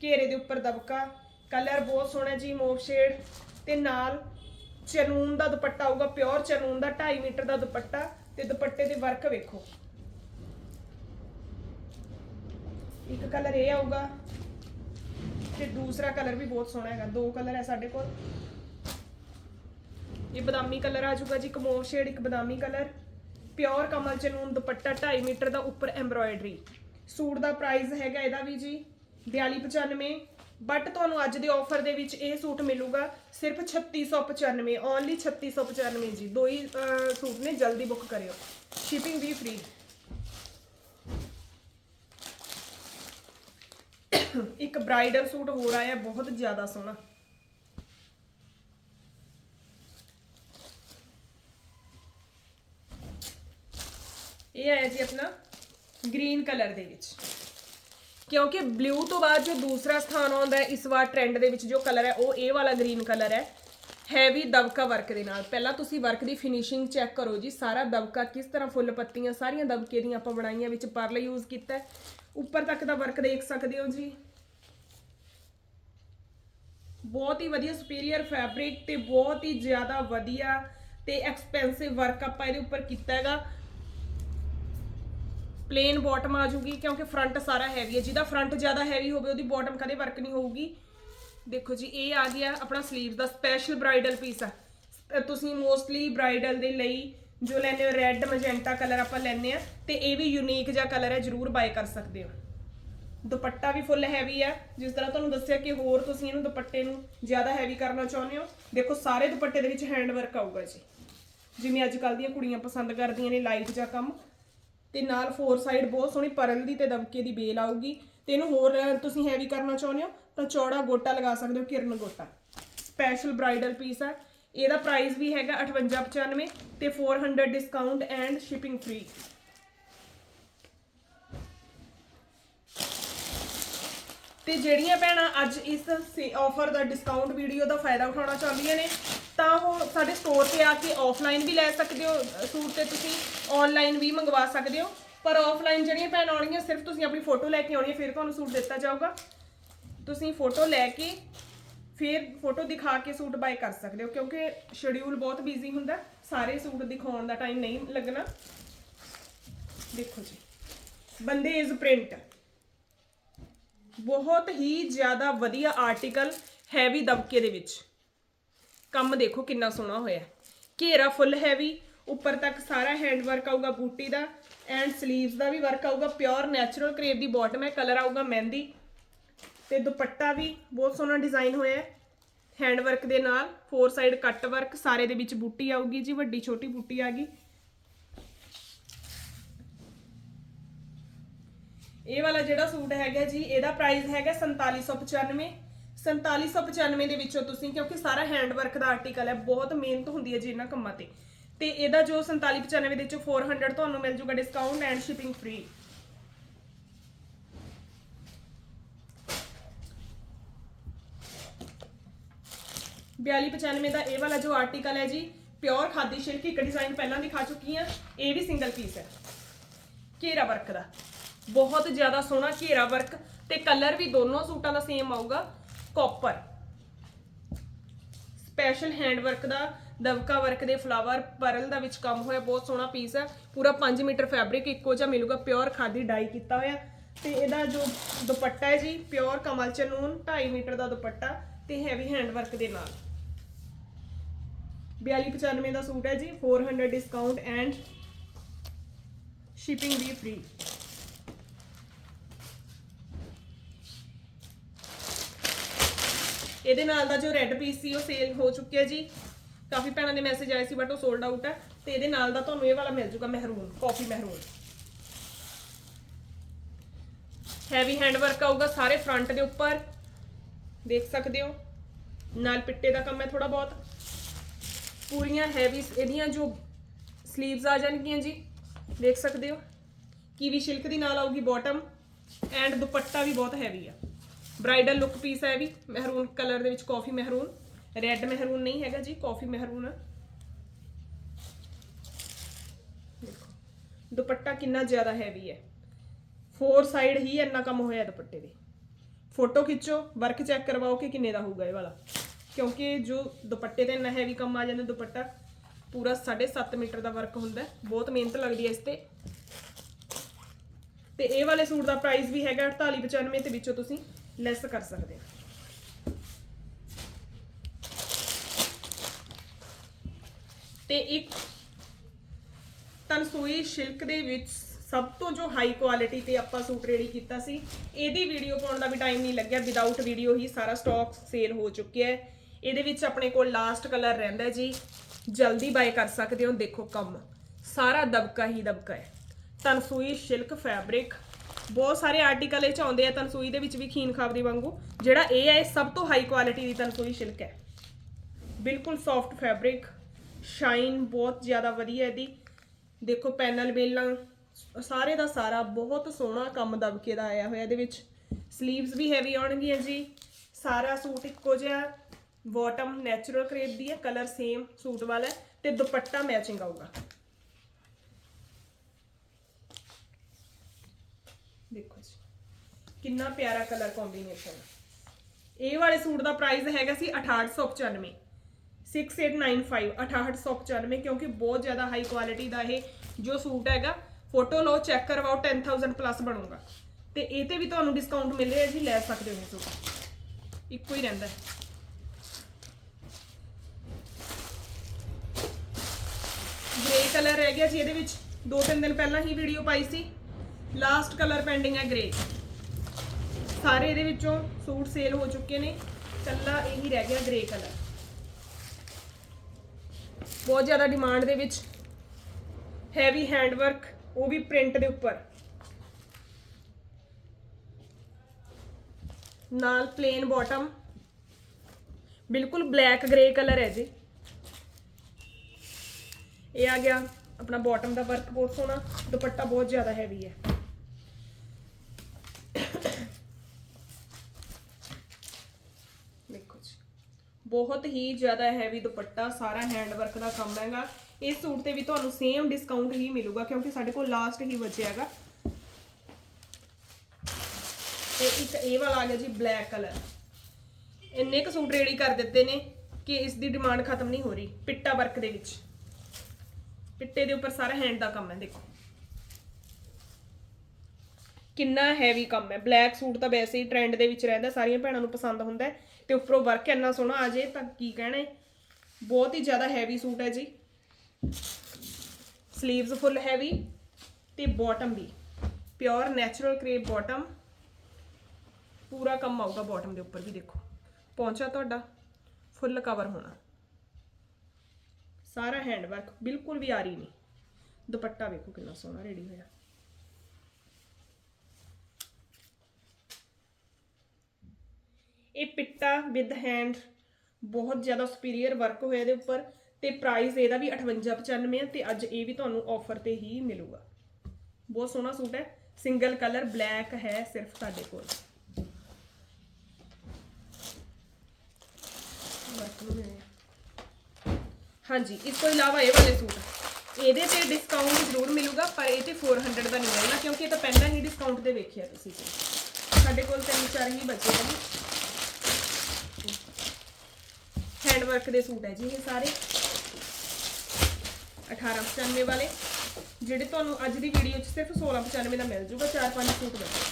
ਘੇਰੇ ਦੇ ਉੱਪਰ ਦਬਕਾ ਕਲਰ ਬਹੁਤ ਸੋਹਣਾ ਜੀ ਮੋਵ ਸ਼ੇਡ ਤੇ ਨਾਲ ਚਨੂਨ ਦਾ ਦੁਪੱਟਾ ਆਊਗਾ ਪਿਓਰ ਚਨੂਨ ਦਾ 2.5 ਮੀਟਰ ਦਾ ਦੁਪੱਟਾ ਤੇ ਦੁਪੱਟੇ ਦੇ ਵਰਕ ਵੇਖੋ। ਇੱਕ ਕਲਰ ਇਹ ਆਊਗਾ ਤੇ ਦੂਸਰਾ ਕਲਰ ਵੀ ਬਹੁਤ ਸੋਹਣਾ ਹੈਗਾ। ਦੋ ਕਲਰ ਹੈ ਸਾਡੇ ਕੋਲ। ਇਹ ਬਦਾਮੀ ਕਲਰ ਆ ਜਾਊਗਾ ਜੀ, ਇੱਕ ਮੋਵ ਸ਼ੇਡ ਇੱਕ ਬਦਾਮੀ ਕਲਰ ਪਿਓਰ ਕਮਲ ਚਨੂਨ ਦੁਪੱਟਾ 2.5 ਮੀਟਰ ਦਾ ਉੱਪਰ ਐਮਬ੍ਰੋਇਡਰੀ। ਸੂਟ ਦਾ ਪ੍ਰਾਈਸ ਹੈਗਾ ਇਹਦਾ ਵੀ ਜੀ 4295 ਬਟ ਤੁਹਾਨੂੰ ਅੱਜ ਦੇ ਆਫਰ ਦੇ ਵਿੱਚ ਇਹ ਸੂਟ ਮਿਲੂਗਾ, ਸਿਰਫ 3695 ਓਨਲੀ 3695 ਜੀ। ਦੋ ਹੀ ਸੂਟ ਨੇ, ਜਲਦੀ ਬੁੱਕ ਕਰਿਓ। ਸ਼ਿਪਿੰਗ ਵੀ ਫ੍ਰੀ ਇੱਕ ਬ੍ਰਾਈਡਲ ਸੂਟ ਹੋਰ ਆਇਆ, ਬਹੁਤ ਜ਼ਿਆਦਾ ਸੋਹਣਾ। ਇਹ ਆਇਆ ਜੀ ਆਪਣਾ ਗ੍ਰੀਨ ਕਲਰ ਦੇ ਵਿੱਚ। ਕਿਉਂਕਿ ਬਲੂ ਤੋਂ ਬਾਅਦ ਜੋ ਦੂਸਰਾ ਸਥਾਨ ਆਉਂਦਾ ਹੈ, ਇਸ ਵਾਰ ਟ੍ਰੈਂਡ ਦੇ ਵਿੱਚ ਜੋ ਕਲਰ ਹੈ, ਉਹ ਇਹ ਵਾਲਾ ਗ੍ਰੀਨ ਕਲਰ ਹੈ। ਹੈਵੀ ਦਬਕਾ ਵਰਕ ਦੇ ਨਾਲ। ਪਹਿਲਾਂ ਤੁਸੀਂ ਵਰਕ ਦੀ ਫਿਨਿਸ਼ਿੰਗ ਚੈੱਕ ਕਰੋ ਜੀ, ਸਾਰਾ ਦਬਕਾ ਕਿਸ ਤਰ੍ਹਾਂ ਫੁੱਲ ਪੱਤੀਆਂ, ਸਾਰੀਆਂ ਦਬਕੇ ਦੀਆਂ ਆਪਾਂ ਬਣਾਈਆਂ ਵਿੱਚ ਪਰਲ ਯੂਜ਼ ਕੀਤਾ ਉੱਪਰ ਤੱਕ ਦਾ ਵਰਕ ਦੇਖ ਸਕਦੇ ਹੋ ਜੀ। ਬਹੁਤ ਹੀ ਵਧੀਆ ਸੁਪੀਰੀਅਰ ਫੈਬਰਿਕ ਤੇ ਬਹੁਤ ਹੀ ਜ਼ਿਆਦਾ ਵਧੀਆ ਤੇ ਐਕਸਪੈਂਸਿਵ ਵਰਕ ਆਪਾਂ ਇਹਦੇ ਉੱਪਰ ਕੀਤਾ ਹੈਗਾ। ਪਲੇਨ ਬਾਟਮ ਆ ਜੂਗੀ, ਕਿਉਂਕਿ ਫਰੰਟ ਸਾਰਾ ਹੈਵੀ ਹੈ। ਜਿਹਦਾ ਫਰੰਟ ਜ਼ਿਆਦਾ ਹੈਵੀ ਹੋਵੇ, ਉਹਦੀ ਬਾਟਮ ਕਦੇ ਵਰਕ ਨਹੀਂ ਹੋਊਗੀ। ਦੇਖੋ ਜੀ, ਇਹ ਆ ਗਿਆ ਆਪਣਾ 슬ੀਵ ਦਾ ਸਪੈਸ਼ਲ ਬ੍ਰਾਈਡਲ ਪੀਸ ਆ। ਤੁਸੀਂ ਮੋਸਟਲੀ ਬ੍ਰਾਈਡਲ ਦੇ ਲਈ ਜੋ ਲੈਨੇ ਹੋ ਰੈੱਡ ਮੈਜੈਂਟਾ ਕਲਰ ਆਪਾਂ ਲੈਨੇ ਆ ਤੇ ਇਹ ਵੀ ਯੂਨੀਕ ਜਿਹਾ ਕਲਰ ਹੈ, ਜਰੂਰ ਬਾਏ ਕਰ ਸਕਦੇ ਹੋ। ਦੁਪੱਟਾ ਵੀ ਫੁੱਲ ਹੈਵੀ ਆ। ਜਿਸ ਤਰ੍ਹਾਂ ਤੁਹਾਨੂੰ ਦੱਸਿਆ ਕਿ ਹੋਰ ਤੁਸੀਂ ਇਹਨੂੰ ਦੁਪੱਟੇ ਨੂੰ ਜ਼ਿਆਦਾ ਹੈਵੀ ਕਰਨਾ ਚਾਹੁੰਦੇ ਹੋ, ਦੇਖੋ ਸਾਰੇ ਦੁਪੱਟੇ ਦੇ ਵਿੱਚ ਹੈਂਡ ਵਰਕ ਆਊਗਾ ਜੀ। ਜਿਵੇਂ ਅੱਜ ਕੱਲ ਦੀਆਂ ਕੁੜੀਆਂ ਪਸੰਦ ਕਰਦੀਆਂ ਨੇ ਲਾਈਟ ਜਾਂ ਕੰਮ ਤੇ ਨਾਲ ਫੋਰ ਸਾਈਡ ਬਹੁਤ ਸੋਹਣੀ ਪਰਲ ਦੀ ਤੇ ਦਬਕੇ ਦੀ ਬੇਲ ਆਊਗੀ ਤੇ ਇਹਨੂੰ ਹੋਰ ਤੁਸੀਂ ਹੈਵੀ ਕਰਨਾ ਚਾਹੁੰਦੇ ਹੋ ਤਾਂ ਚੌੜਾ ਗੋਟਾ ਲਗਾ ਸਕਦੇ ਹੋ, ਕਿਰਨ ਗੋਟਾ। ਸਪੈਸ਼ਲ ਬ੍ਰਾਈਡਲ ਪੀਸ ਆ। ਇਹਦਾ ਪ੍ਰਾਈਸ ਵੀ ਹੈਗਾ 5895 ਤੇ 400 ਡਿਸਕਾਊਂਟ ਐਂਡ ਸ਼ਿਪਿੰਗ ਫ੍ਰੀ ਤੇ ਜਿਹੜੀਆਂ ਭੈਣਾਂ ਅੱਜ ਇਸ ਆਫਰ ਦਾ ਡਿਸਕਾਊਂਟ ਵੀਡੀਓ ਦਾ ਫਾਇਦਾ ਉਠਾਉਣਾ ਚਾਹੁੰਦੀਆਂ ਨੇ ਤਾਂ ਉਹ ਸਾਡੇ ਸਟੋਰ ਤੇ ਆ ਕੇ ਆਫਲਾਈਨ ਵੀ ਲੈ ਸਕਦੇ ਹੋ ਸੂਟ ਤੇ ਤੁਸੀਂ ਆਨਲਾਈਨ ਵੀ ਮੰਗਵਾ ਸਕਦੇ ਹੋ। ਪਰ ਆਫਲਾਈਨ ਜਿਹੜੀਆਂ ਭੈਣ ਆਉਣਗੀਆਂ, ਸਿਰਫ ਤੁਸੀਂ ਆਪਣੀ ਫੋਟੋ ਲੈ ਕੇ ਆਉਣੀ ਹੈ, ਫਿਰ ਤੁਹਾਨੂੰ ਸੂਟ ਦਿੱਤਾ ਜਾਊਗਾ। ਤੁਸੀਂ ਫੋਟੋ ਲੈ ਕੇ ਫਿਰ ਫੋਟੋ ਦਿਖਾ ਕੇ ਸੂਟ ਬਾਏ ਕਰ ਸਕਦੇ ਹੋ, ਕਿਉਂਕਿ ਸ਼ਡਿਊਲ ਬਹੁਤ ਬਿਜ਼ੀ ਹੁੰਦਾ। ਸਾਰੇ ਸੂਟ ਦਿਖਾਉਣ ਦਾ ਟਾਈਮ ਨਹੀਂ ਲੱਗਣਾ। ਦੇਖੋ ਜੀ ਬੰਦੇ ਇਜ਼ ਪ੍ਰਿੰਟ ਬਹੁਤ ਹੀ ਜ਼ਿਆਦਾ ਵਧੀਆ ਆਰਟੀਕਲ ਹੈਵੀ ਦਬਕੇ ਦੇ ਵਿੱਚ। ਕੰਮ ਦੇਖੋ ਕਿੰਨਾ ਸੋਹਣਾ ਹੋਇਆ। ਘੇਰਾ ਫੁੱਲ ਹੈਵੀ ਉੱਪਰ ਤੱਕ ਸਾਰਾ ਹੈਂਡ ਵਰਕ ਆਊਗਾ ਬੂਟੀ ਦਾ ਐਂਡ 슬ੀਵਸ ਦਾ ਵੀ ਵਰਕ ਆਊਗਾ ਪਿਓਰ ਨੈਚੁਰਲ ਕਰੇਪ ਦੀ ਬਾਟਮ ਹੈ ਕਲਰ ਆਊਗਾ ਮਹਿੰਦੀ, ਤੇ ਦੁਪੱਟਾ ਵੀ ਬਹੁਤ ਸੋਹਣਾ ਡਿਜ਼ਾਈਨ ਹੋਇਆ ਹੈ। ਹੈਂਡ ਵਰਕ ਦੇ ਨਾਲ ਫੋਰ ਸਾਈਡ ਕੱਟ ਵਰਕ ਸਾਰੇ ਦੇ ਵਿੱਚ ਬੂਟੀ ਆਊਗੀ ਜੀ, ਵੱਡੀ ਛੋਟੀ ਬੂਟੀ ਆ ਗਈ। ਇਹ ਵਾਲਾ ਜਿਹੜਾ ਸੂਟ ਹੈਗਾ ਜੀ, ਇਹਦਾ ਪ੍ਰਾਈਸ ਹੈਗਾ 4795 4795 ਦੇ ਵਿੱਚੋਂ ਤੁਸੀਂ, ਕਿਉਂਕਿ ਸਾਰਾ ਹੈਂਡ ਵਰਕ ਦਾ ਆਰਟੀਕਲ ਹੈ, ਬਹੁਤ ਮਿਹਨਤ ਹੁੰਦੀ ਹੈ ਜੀ ਇਹਨਾਂ ਕੰਮਾਂ ਤੇ। ਤੇ ਇਹਦਾ ਜੋ 4795 ਦੇ ਵਿੱਚੋਂ 400 ਤੁਹਾਨੂੰ ਮਿਲ ਜੂਗਾ ਡਿਸਕਾਊਂਟ ਐਂਡ ਸ਼ਿਪਿੰਗ ਫ੍ਰੀ ਬਿਆਲੀ 95 ਦਾ ਇਹ ਵਾਲਾ ਜੋ ਆਰਟੀਕਲ ਹੈ ਜੀ ਪਿਓਰ ਖਾਦੀ ਸਿਲਕ ਇੱਕ ਡਿਜ਼ਾਈਨ ਪਹਿਲਾਂ ਦਿਖਾ ਚੁੱਕੀ ਆ ਇਹ ਵੀ ਸਿੰਗਲ ਪੀਸ ਹੈ। ਘੇਰਾ ਵਰਕ ਦਾ। ਬਹੁਤ ਜ਼ਿਆਦਾ ਸੋਹਣਾ ਘੇਰਾ ਵਰਕ ਤੇ ਕਲਰ ਵੀ ਦੋਨੋਂ ਸੂਟਾਂ ਦਾ ਸੇਮ ਆਊਗਾ। ਕਾਪਰ ਸਪੈਸ਼ਲ ਹੈਂਡ ਵਰਕ ਦਾ, ਦਵਕਾ ਵਰਕ ਦੇ ਫਲਾਵਰ ਪਰਲ ਦਾ ਵਿੱਚ ਕੰਮ ਹੋਇਆ, ਬਹੁਤ ਸੋਹਣਾ ਪੀਸ ਹੈ ਪੂਰਾ 5 ਮੀਟਰ ਫੈਬਰਿਕ ਇੱਕੋ ਜਿਹਾ ਮਿਲੂਗਾ ਪਿਓਰ ਖਾਦੀ ਡਾਈ ਕੀਤਾ ਹੋਇਆ। ਤੇ ਇਹਦਾ ਜੋ ਦੁਪੱਟਾ ਹੈ ਜੀ ਪਿਓਰ ਕਮਲ ਚਨੂਨ 2.5 ਮੀਟਰ ਦਾ ਦੁਪੱਟਾ ਤੇ ਹੈਵੀ ਹੈਂਡ ਵਰਕ ਦੇ ਨਾਲ। 4295 ਦਾ ਸੂਟ ਹੈ ਜੀ 400 ਡਿਸਕਾਊਂਟ ਐਂਡ ਸ਼ਿਪਿੰਗ ਵੀ ਫ੍ਰੀ ਇਹਦੇ ਨਾਲ ਦਾ ਜੋ ਰੈੱਡ ਪੀਸ ਸੀ ਉਹ ਸੇਲ ਹੋ ਚੁੱਕਿਆ ਜੀ। ਕਾਫੀ ਭੈਣਾਂ ਦੇ ਮੈਸੇਜ ਆਏ ਸੀ ਬਟ ਉਹ ਸੋਲਡ ਆਊਟ ਹੈ। ਤੇ ਇਹਦੇ ਨਾਲ ਦਾ ਤੁਹਾਨੂੰ ਇਹ ਵਾਲਾ ਮਿਲ ਜੂਗਾ ਮਹਿਰੂਨ ਕਾਫੀ ਮਹਿਰੂਨ। ਹੈਵੀ ਹੈਂਡ ਵਰਕ ਆਊਗਾ ਸਾਰੇ ਫਰੰਟ ਦੇ ਉੱਪਰ। ਦੇਖ ਸਕਦੇ ਹੋ। ਨਾਲ ਪਿੱਟੇ ਦਾ ਕੰਮ ਹੈ ਥੋੜਾ ਬਹੁਤ। ਪੂਰੀਆਂ ਹੈਵੀ ਇਹਦੀਆਂ ਜੋ ਸਲੀਵਸ ਆ ਜਾਣਗੀਆਂ ਜੀ, ਦੇਖ ਸਕਦੇ ਹੋ। ਕੀਵੀ ਸਿਲਕ ਦੀ ਨਾਲ ਆਊਗੀ ਬਾਟਮ ਐਂਡ ਦੁਪੱਟਾ ਵੀ ਬਹੁਤ ਹੈਵੀ ਆ। ਬ੍ਰਾਈਡਲ ਲੁੱਕ ਪੀਸ ਹੈ ਵੀ, ਮਹਿਰੂਨ ਕਲਰ ਦੇ ਵਿੱਚ ਕਾਫੀ ਮਹਿਰੂਨ, ਰੈੱਡ ਮਹਿਰੂਨ ਨਹੀਂ ਹੈਗਾ ਜੀ, ਕਾਫੀ ਮਹਿਰੂਨ। ਆ ਦੇਖੋ, ਦੁਪੱਟਾ ਕਿੰਨਾ ਜ਼ਿਆਦਾ ਹੈਵੀ ਹੈ। ਫੋਰ ਸਾਈਡ ਹੀ ਇੰਨਾ ਕੰਮ ਹੋਇਆ ਦੁਪੱਟੇ ਦੇ। ਫੋਟੋ ਖਿੱਚੋ ਵਰਕ ਚੈੱਕ ਕਰਵਾਓ ਕਿ ਕਿੰਨੇ ਦਾ ਹੋਊਗਾ ਇਹ ਵਾਲਾ। ਕਿਉਂਕਿ ਜੋ ਦੁਪੱਟੇ ਤੇ ਇੰਨਾ ਹੈਵੀ ਕੰਮ ਆ ਜਾਂਦਾ ਦੁਪੱਟਾ, ਪੂਰਾ 7.5 ਮੀਟਰ ਦਾ ਵਰਕ ਹੁੰਦਾ ਬਹੁਤ ਮਿਹਨਤ ਲੱਗਦੀ ਹੈ ਇਸ ਤੇ। ਤੇ ਇਹ ਵਾਲੇ ਸੂਟ ਦਾ ਪ੍ਰਾਈਸ ਵੀ ਹੈਗਾ 4895 ਤੇ ਵਿੱਚੋਂ ਤੁਸੀਂ ਲੈਸ ਕਰ ਸਕਦੇ ਹੋ। ਤੇ ਇੱਕ ਤਨਸੂਈ ਸਿਲਕ ਦੇ ਵਿੱਚ ਸਭ ਤੋਂ ਜੋ ਹਾਈ ਕੁਆਲਿਟੀ ਤੇ ਆਪਾਂ ਸੂਟ ਰੈਡੀ ਕੀਤਾ ਸੀ, ਇਹਦੀ ਵੀਡੀਓ ਪਾਉਣ ਦਾ ਵੀ ਟਾਈਮ ਨਹੀਂ ਲੱਗਿਆ। ਵਿਦਆਊਟ ਵੀਡੀਓ ਹੀ ਸਾਰਾ ਸਟਾਕ ਸੇਲ ਹੋ ਚੁੱਕਿਆ ਹੈ। ਇਹਦੇ ਵਿੱਚ ਆਪਣੇ ਕੋਲ ਲਾਸਟ ਕਲਰ ਰਹਿੰਦਾ ਜੀ। ਜਲਦੀ ਬਾਏ ਕਰ ਸਕਦੇ ਹੋ। ਦੇਖੋ ਕੰਮ, ਸਾਰਾ ਦਬਕਾ ਹੀ ਦਬਕਾ ਹੈ। ਤਨਸੂਈ ਸਿਲਕ ਫੈਬਰਿਕ ਬਹੁਤ ਸਾਰੇ ਆਰਟੀਕਲ ਇਹ ਚ ਆਉਂਦੇ ਆ, ਤਨਸੂਈ ਦੇ ਵਿੱਚ ਵੀ ਖੀਨ ਖਾਬਰੀ ਵਾਂਗੂ, ਜਿਹੜਾ ਇਹ ਹੈ, ਇਹ ਸਭ ਤੋਂ ਹਾਈ ਕੁਆਲਿਟੀ ਦੀ ਤਨਸੂਈ ਸਿਲਕ ਹੈ। ਬਿਲਕੁਲ ਸੌਫਟ ਫੈਬਰਿਕ ਸ਼ਾਈਨ ਬਹੁਤ ਜ਼ਿਆਦਾ ਵਧੀਆ ਇਹਦੀ। ਦੇਖੋ ਪੈਨਲ ਬੇਲਾਂ ਸਾਰੇ ਦਾ ਸਾਰਾ ਬਹੁਤ ਸੋਹਣਾ ਕੰਮ ਦਬਕੇ ਦਾ ਆਇਆ ਹੋਇਆ ਇਹਦੇ ਵਿੱਚ। 슬ੀਵਸ ਵੀ ਹੈਵੀ ਆਉਣਗੀਆਂ ਜੀ। ਸਾਰਾ ਸੂਟ ਇੱਕੋ ਜਿਹਾ ਬਾਟਮ ਨੈਚੁਰਲ ਕਰੇਪ ਦੀ ਹੈ ਕਲਰ ਸੇਮ ਸੂਟ ਵਾਲਾ ਹੈ ਤੇ ਦੁਪੱਟਾ ਮੈਚਿੰਗ ਆਊਗਾ। ਦੇਖੋ ਜੀ। ਕਿੰਨਾ ਪਿਆਰਾ ਕਲਰ ਕੰਬੀਨੇਸ਼ਨ ਇਹ ਵਾਲੇ ਸੂਟ ਦਾ ਪ੍ਰਾਈਸ ਹੈਗਾ ਸੀ 6895 6895 6895 ਕਿਉਂਕਿ ਬਹੁਤ ਜ਼ਿਆਦਾ ਹਾਈ ਕੁਆਲਿਟੀ ਦਾ ਇਹ ਜੋ ਸੂਟ ਹੈਗਾ ਫੋਟੋ ਲਓ ਚੈੱਕ ਕਰਵਾਓ 10000 ਪਲੱਸ ਬਣੂਗਾ। ਤੇ ਇਹ ਤੇ ਵੀ ਤੁਹਾਨੂੰ ਡਿਸਕਾਊਂਟ ਮਿਲ ਰਿਹਾ ਜੀ, ਲੈ ਸਕਦੇ ਹੋ ਇਹ ਸੂਟ। ਇੱਕੋ ਹੀ ਰਹਿੰਦਾ ਹੈ। ਗ੍ਰੇ ਕਲਰ ਰਹਿ ਗਿਆ ਜੀ, ਇਹਦੇ ਵਿੱਚ ਦੋ ਤਿੰਨ ਦਿਨ ਪਹਿਲਾਂ ਹੀ ਵੀਡੀਓ ਪਾਈ ਸੀ। ਲਾਸਟ ਕਲਰ ਪੈਂਡਿੰਗ ਹੈ ਗ੍ਰੇ ਸਾਰੇ ਇਹਦੇ ਵਿੱਚੋਂ ਸੂਟ ਸੇਲ ਹੋ ਚੁੱਕੇ ਨੇ। ਕੱਲਾ ਇਹੀ ਰਹਿ ਗਿਆ ਗ੍ਰੇ ਕਲਰ ਬਹੁਤ ਜ਼ਿਆਦਾ ਡਿਮਾਂਡ ਦੇ ਵਿੱਚ ਹੈਵੀ ਹੈਂਡਵਰਕ ਉਹ ਵੀ ਪ੍ਰਿੰਟ ਦੇ ਉੱਪਰ। ਨਾਲ ਪਲੇਨ ਬਾਟਮ ਬਿਲਕੁਲ ਬਲੈਕ ਗ੍ਰੇ ਕਲਰ ਹੈ ਜੀ। ਇਹ ਆ ਗਿਆ ਆਪਣਾ ਬਾਟਮ ਦਾ ਵਰਕ ਬਹੁਤ ਸੋਹਣਾ। ਦੁਪੱਟਾ ਬਹੁਤ ਜ਼ਿਆਦਾ ਹੈਵੀ ਹੈ ਦੇਖੋ ਜੀ ਬਹੁਤ ਹੀ ਜ਼ਿਆਦਾ ਹੈਵੀ ਦੁਪੱਟਾ, ਸਾਰਾ ਹੈਂਡ ਵਰਕ ਦਾ ਕੰਮ ਹੈਗਾ। ਇਸ ਸੂਟ ਤੇ ਵੀ ਤੁਹਾਨੂੰ ਸੇਮ ਡਿਸਕਾਊਂਟ ਹੀ ਮਿਲੂਗਾ, ਕਿਉਂਕਿ ਸਾਡੇ ਕੋਲ ਲਾਸਟ ਹੀ ਬਚਿਆ ਹੈਗਾ। ਤੇ ਇੱਕ ਇਹ ਵਾਲਾ ਆ ਗਿਆ ਜੀ ਬਲੈਕ ਕਲਰ ਇੰਨੇ ਕੁ ਸੂਟ ਰੈਡੀ ਕਰ ਦਿੱਤੇ ਨੇ ਕਿ ਇਸ ਦੀ ਡਿਮਾਂਡ ਖਤਮ ਨਹੀਂ ਹੋ ਰਹੀ, ਪਿੱਟਾ ਵਰਕ ਦੇ ਵਿੱਚ। ਪਿੱਟੇ ਦੇ ਉੱਪਰ ਸਾਰਾ ਹੈਂਡ ਦਾ ਕੰਮ ਹੈ, ਦੇਖੋ। ਕਿੰਨਾ ਹੈਵੀ ਕੰਮ ਹੈ। ਬਲੈਕ ਸੂਟ ਤਾਂ ਵੈਸੇ ਹੀ ਟ੍ਰੈਂਡ ਦੇ ਵਿੱਚ ਰਹਿੰਦਾ, ਸਾਰੀਆਂ ਭੈਣਾਂ ਨੂੰ ਪਸੰਦ ਹੁੰਦਾ ਹੈ। ਤੇ ਉੱਪਰੋਂ ਵਰਕ ਇੰਨਾ ਸੋਹਣਾ ਆ ਜੇ ਤਾਂ ਕੀ ਕਹਿਣਾ ਹੈ ਬਹੁਤ ਹੀ ਜ਼ਿਆਦਾ ਹੈਵੀ ਸੂਟ ਹੈ ਜੀ। ਸਲੀਵਸ ਫੁੱਲ ਹੈਵੀ ਤੇ ਬਾਟਮ ਵੀ। ਪਿਓਰ ਨੈਚੁਰਲ ਕਰੇਪ ਬਾਟਮ ਪੂਰਾ ਕੰਮ ਆਊਗਾ ਬਾਟਮ ਦੇ ਉੱਪਰ ਵੀ ਦੇਖੋ। ਪਹੁੰਚਾ ਤੁਹਾਡਾ ਫੁੱਲ ਕਵਰ ਹੋਣਾ। ਸਾਰਾ ਹੈਂਡ ਵਰਕ ਬਿਲਕੁਲ ਵੀ ਆ ਰਹੀ ਨਹੀਂ। ਦੁਪੱਟਾ ਵੇਖੋ ਕਿੰਨਾ ਸੋਹਣਾ ਰੈਡੀ ਹੋਇਆ। ਇਹ ਪਿੱਟਾ ਵਿਦ ਹੈਂਡ ਬਹੁਤ ਜ਼ਿਆਦਾ ਸੁਪੀਰੀਅਰ ਵਰਕ ਹੋਇਆ ਇਹਦੇ ਉੱਪਰ ਤੇ ਪ੍ਰਾਈਸ ਇਹਦਾ ਵੀ 5895 ਹੈ ਤੇ ਅੱਜ ਇਹ ਵੀ ਤੁਹਾਨੂੰ ਆਫਰ ਤੇ ਹੀ ਮਿਲੂਗਾ। ਬਹੁਤ ਸੋਹਣਾ ਸੂਟ ਹੈ ਸਿੰਗਲ ਕਲਰ ਬਲੈਕ ਹੈ ਸਿਰਫ ਤੁਹਾਡੇ ਕੋਲ। ਹਾਂਜੀ ਇਸ ਤੋਂ ਇਲਾਵਾ ਇਹ ਵਾਲੇ ਸੂਟ। ਇਹਦੇ ਤੇ ਡਿਸਕਾਊਂਟ ਜ਼ਰੂਰ ਮਿਲੂਗਾ, ਪਰ ਇਹ ਤੇ 400 ਦਾ ਨਹੀਂ ਮਿਲਣਾ ਕਿਉਂਕਿ ਇਹ ਤਾਂ ਪਹਿਲਾਂ ਹੀ ਡਿਸਕਾਊਂਟ ਤੇ ਵੇਖਿਆ ਤੁਸੀਂ ਸਾਡੇ ਕੋਲ ਤਿੰਨ ਚਾਰ ਹੀ ਬਚੇ ਹਨ ਹੈਂਡ ਵਰਕ ਦੇ ਸੂਟ ਹੈ ਜੀ ਇਹ ਸਾਰੇ। 1895 ਵਾਲੇ। ਜਿਹੜੇ ਤੁਹਾਨੂੰ ਅੱਜ ਦੀ ਵੀਡੀਓ 'ਚ ਸਿਰਫ 1695 ਦਾ ਮਿਲ ਜੂਗਾ, ਚਾਰ ਪੰਜ ਸੂਟ ਬਚੇ।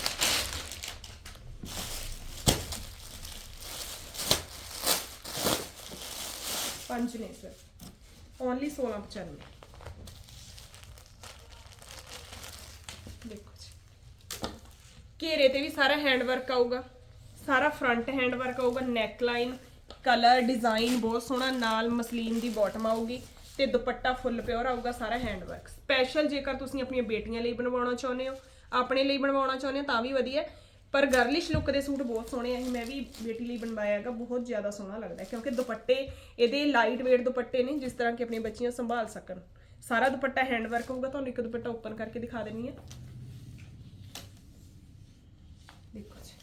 ਪੰਜ ਨੇ ਸਰ ਓਨਲੀ 1695 ਦੇਖੋ ਜੀ। ਘੇਰੇ ਤੇ ਵੀ ਸਾਰਾ ਹੈਂਡ ਵਰਕ ਆਊਗਾ। ਸਾਰਾ ਫਰੰਟ ਹੈਂਡ ਵਰਕ ਆਊਗਾ ਨੈਕ ਲਾਈਨ ਕਲਰ, ਡਿਜ਼ਾਈਨ ਬਹੁਤ ਸੋਹਣਾ, ਨਾਲ ਮਸਲੀਨ ਦੀ ਬਾਟਮ ਆਊਗੀ ਤੇ ਦੁਪੱਟਾ ਫੁੱਲ ਪਿਓਰ ਆਊਗਾ, ਸਾਰਾ ਹੈਂਡ ਵਰਕ ਸਪੈਸ਼ਲ ਜੇਕਰ ਤੁਸੀਂ ਆਪਣੀਆਂ ਬੇਟੀਆਂ ਲਈ ਬਣਵਾਉਣਾ ਚਾਹੁੰਦੇ ਹੋ, ਆਪਣੇ ਲਈ ਬਣਵਾਉਣਾ ਚਾਹੁੰਦੇ ਹੋ, ਤਾਂ ਵੀ ਵਧੀਆ ਪਰ ਗਰਲਿਸ਼ ਲੁੱਕ ਦੇ ਸੂਟ ਬਹੁਤ ਸੋਹਣੇ ਆ, ਇਹ ਮੈਂ ਵੀ ਬੇਟੀ ਲਈ ਬਣਵਾਇਆ ਹੈਗਾ, ਬਹੁਤ ਜ਼ਿਆਦਾ ਸੋਹਣਾ ਲੱਗਦਾ ਕਿਉਂਕਿ ਦੁਪੱਟੇ, ਇਹਦੇ ਲਾਈਟ weight ਦੁਪੱਟੇ ਨੇ, ਜਿਸ ਤਰ੍ਹਾਂ ਕਿ ਆਪਣੀਆਂ ਬੱਚੀਆਂ ਸੰਭਾਲ ਸਕਣ। ਸਾਰਾ ਦੁਪੱਟਾ ਹੈਂਡ ਵਰਕ ਹੋਊਗਾ, ਤੁਹਾਨੂੰ ਇੱਕ ਦੁਪੱਟਾ ਓਪਨ ਕਰਕੇ ਦਿਖਾ ਦੇਣੀ ਹੈ ਦੇਖੋ ਜੀ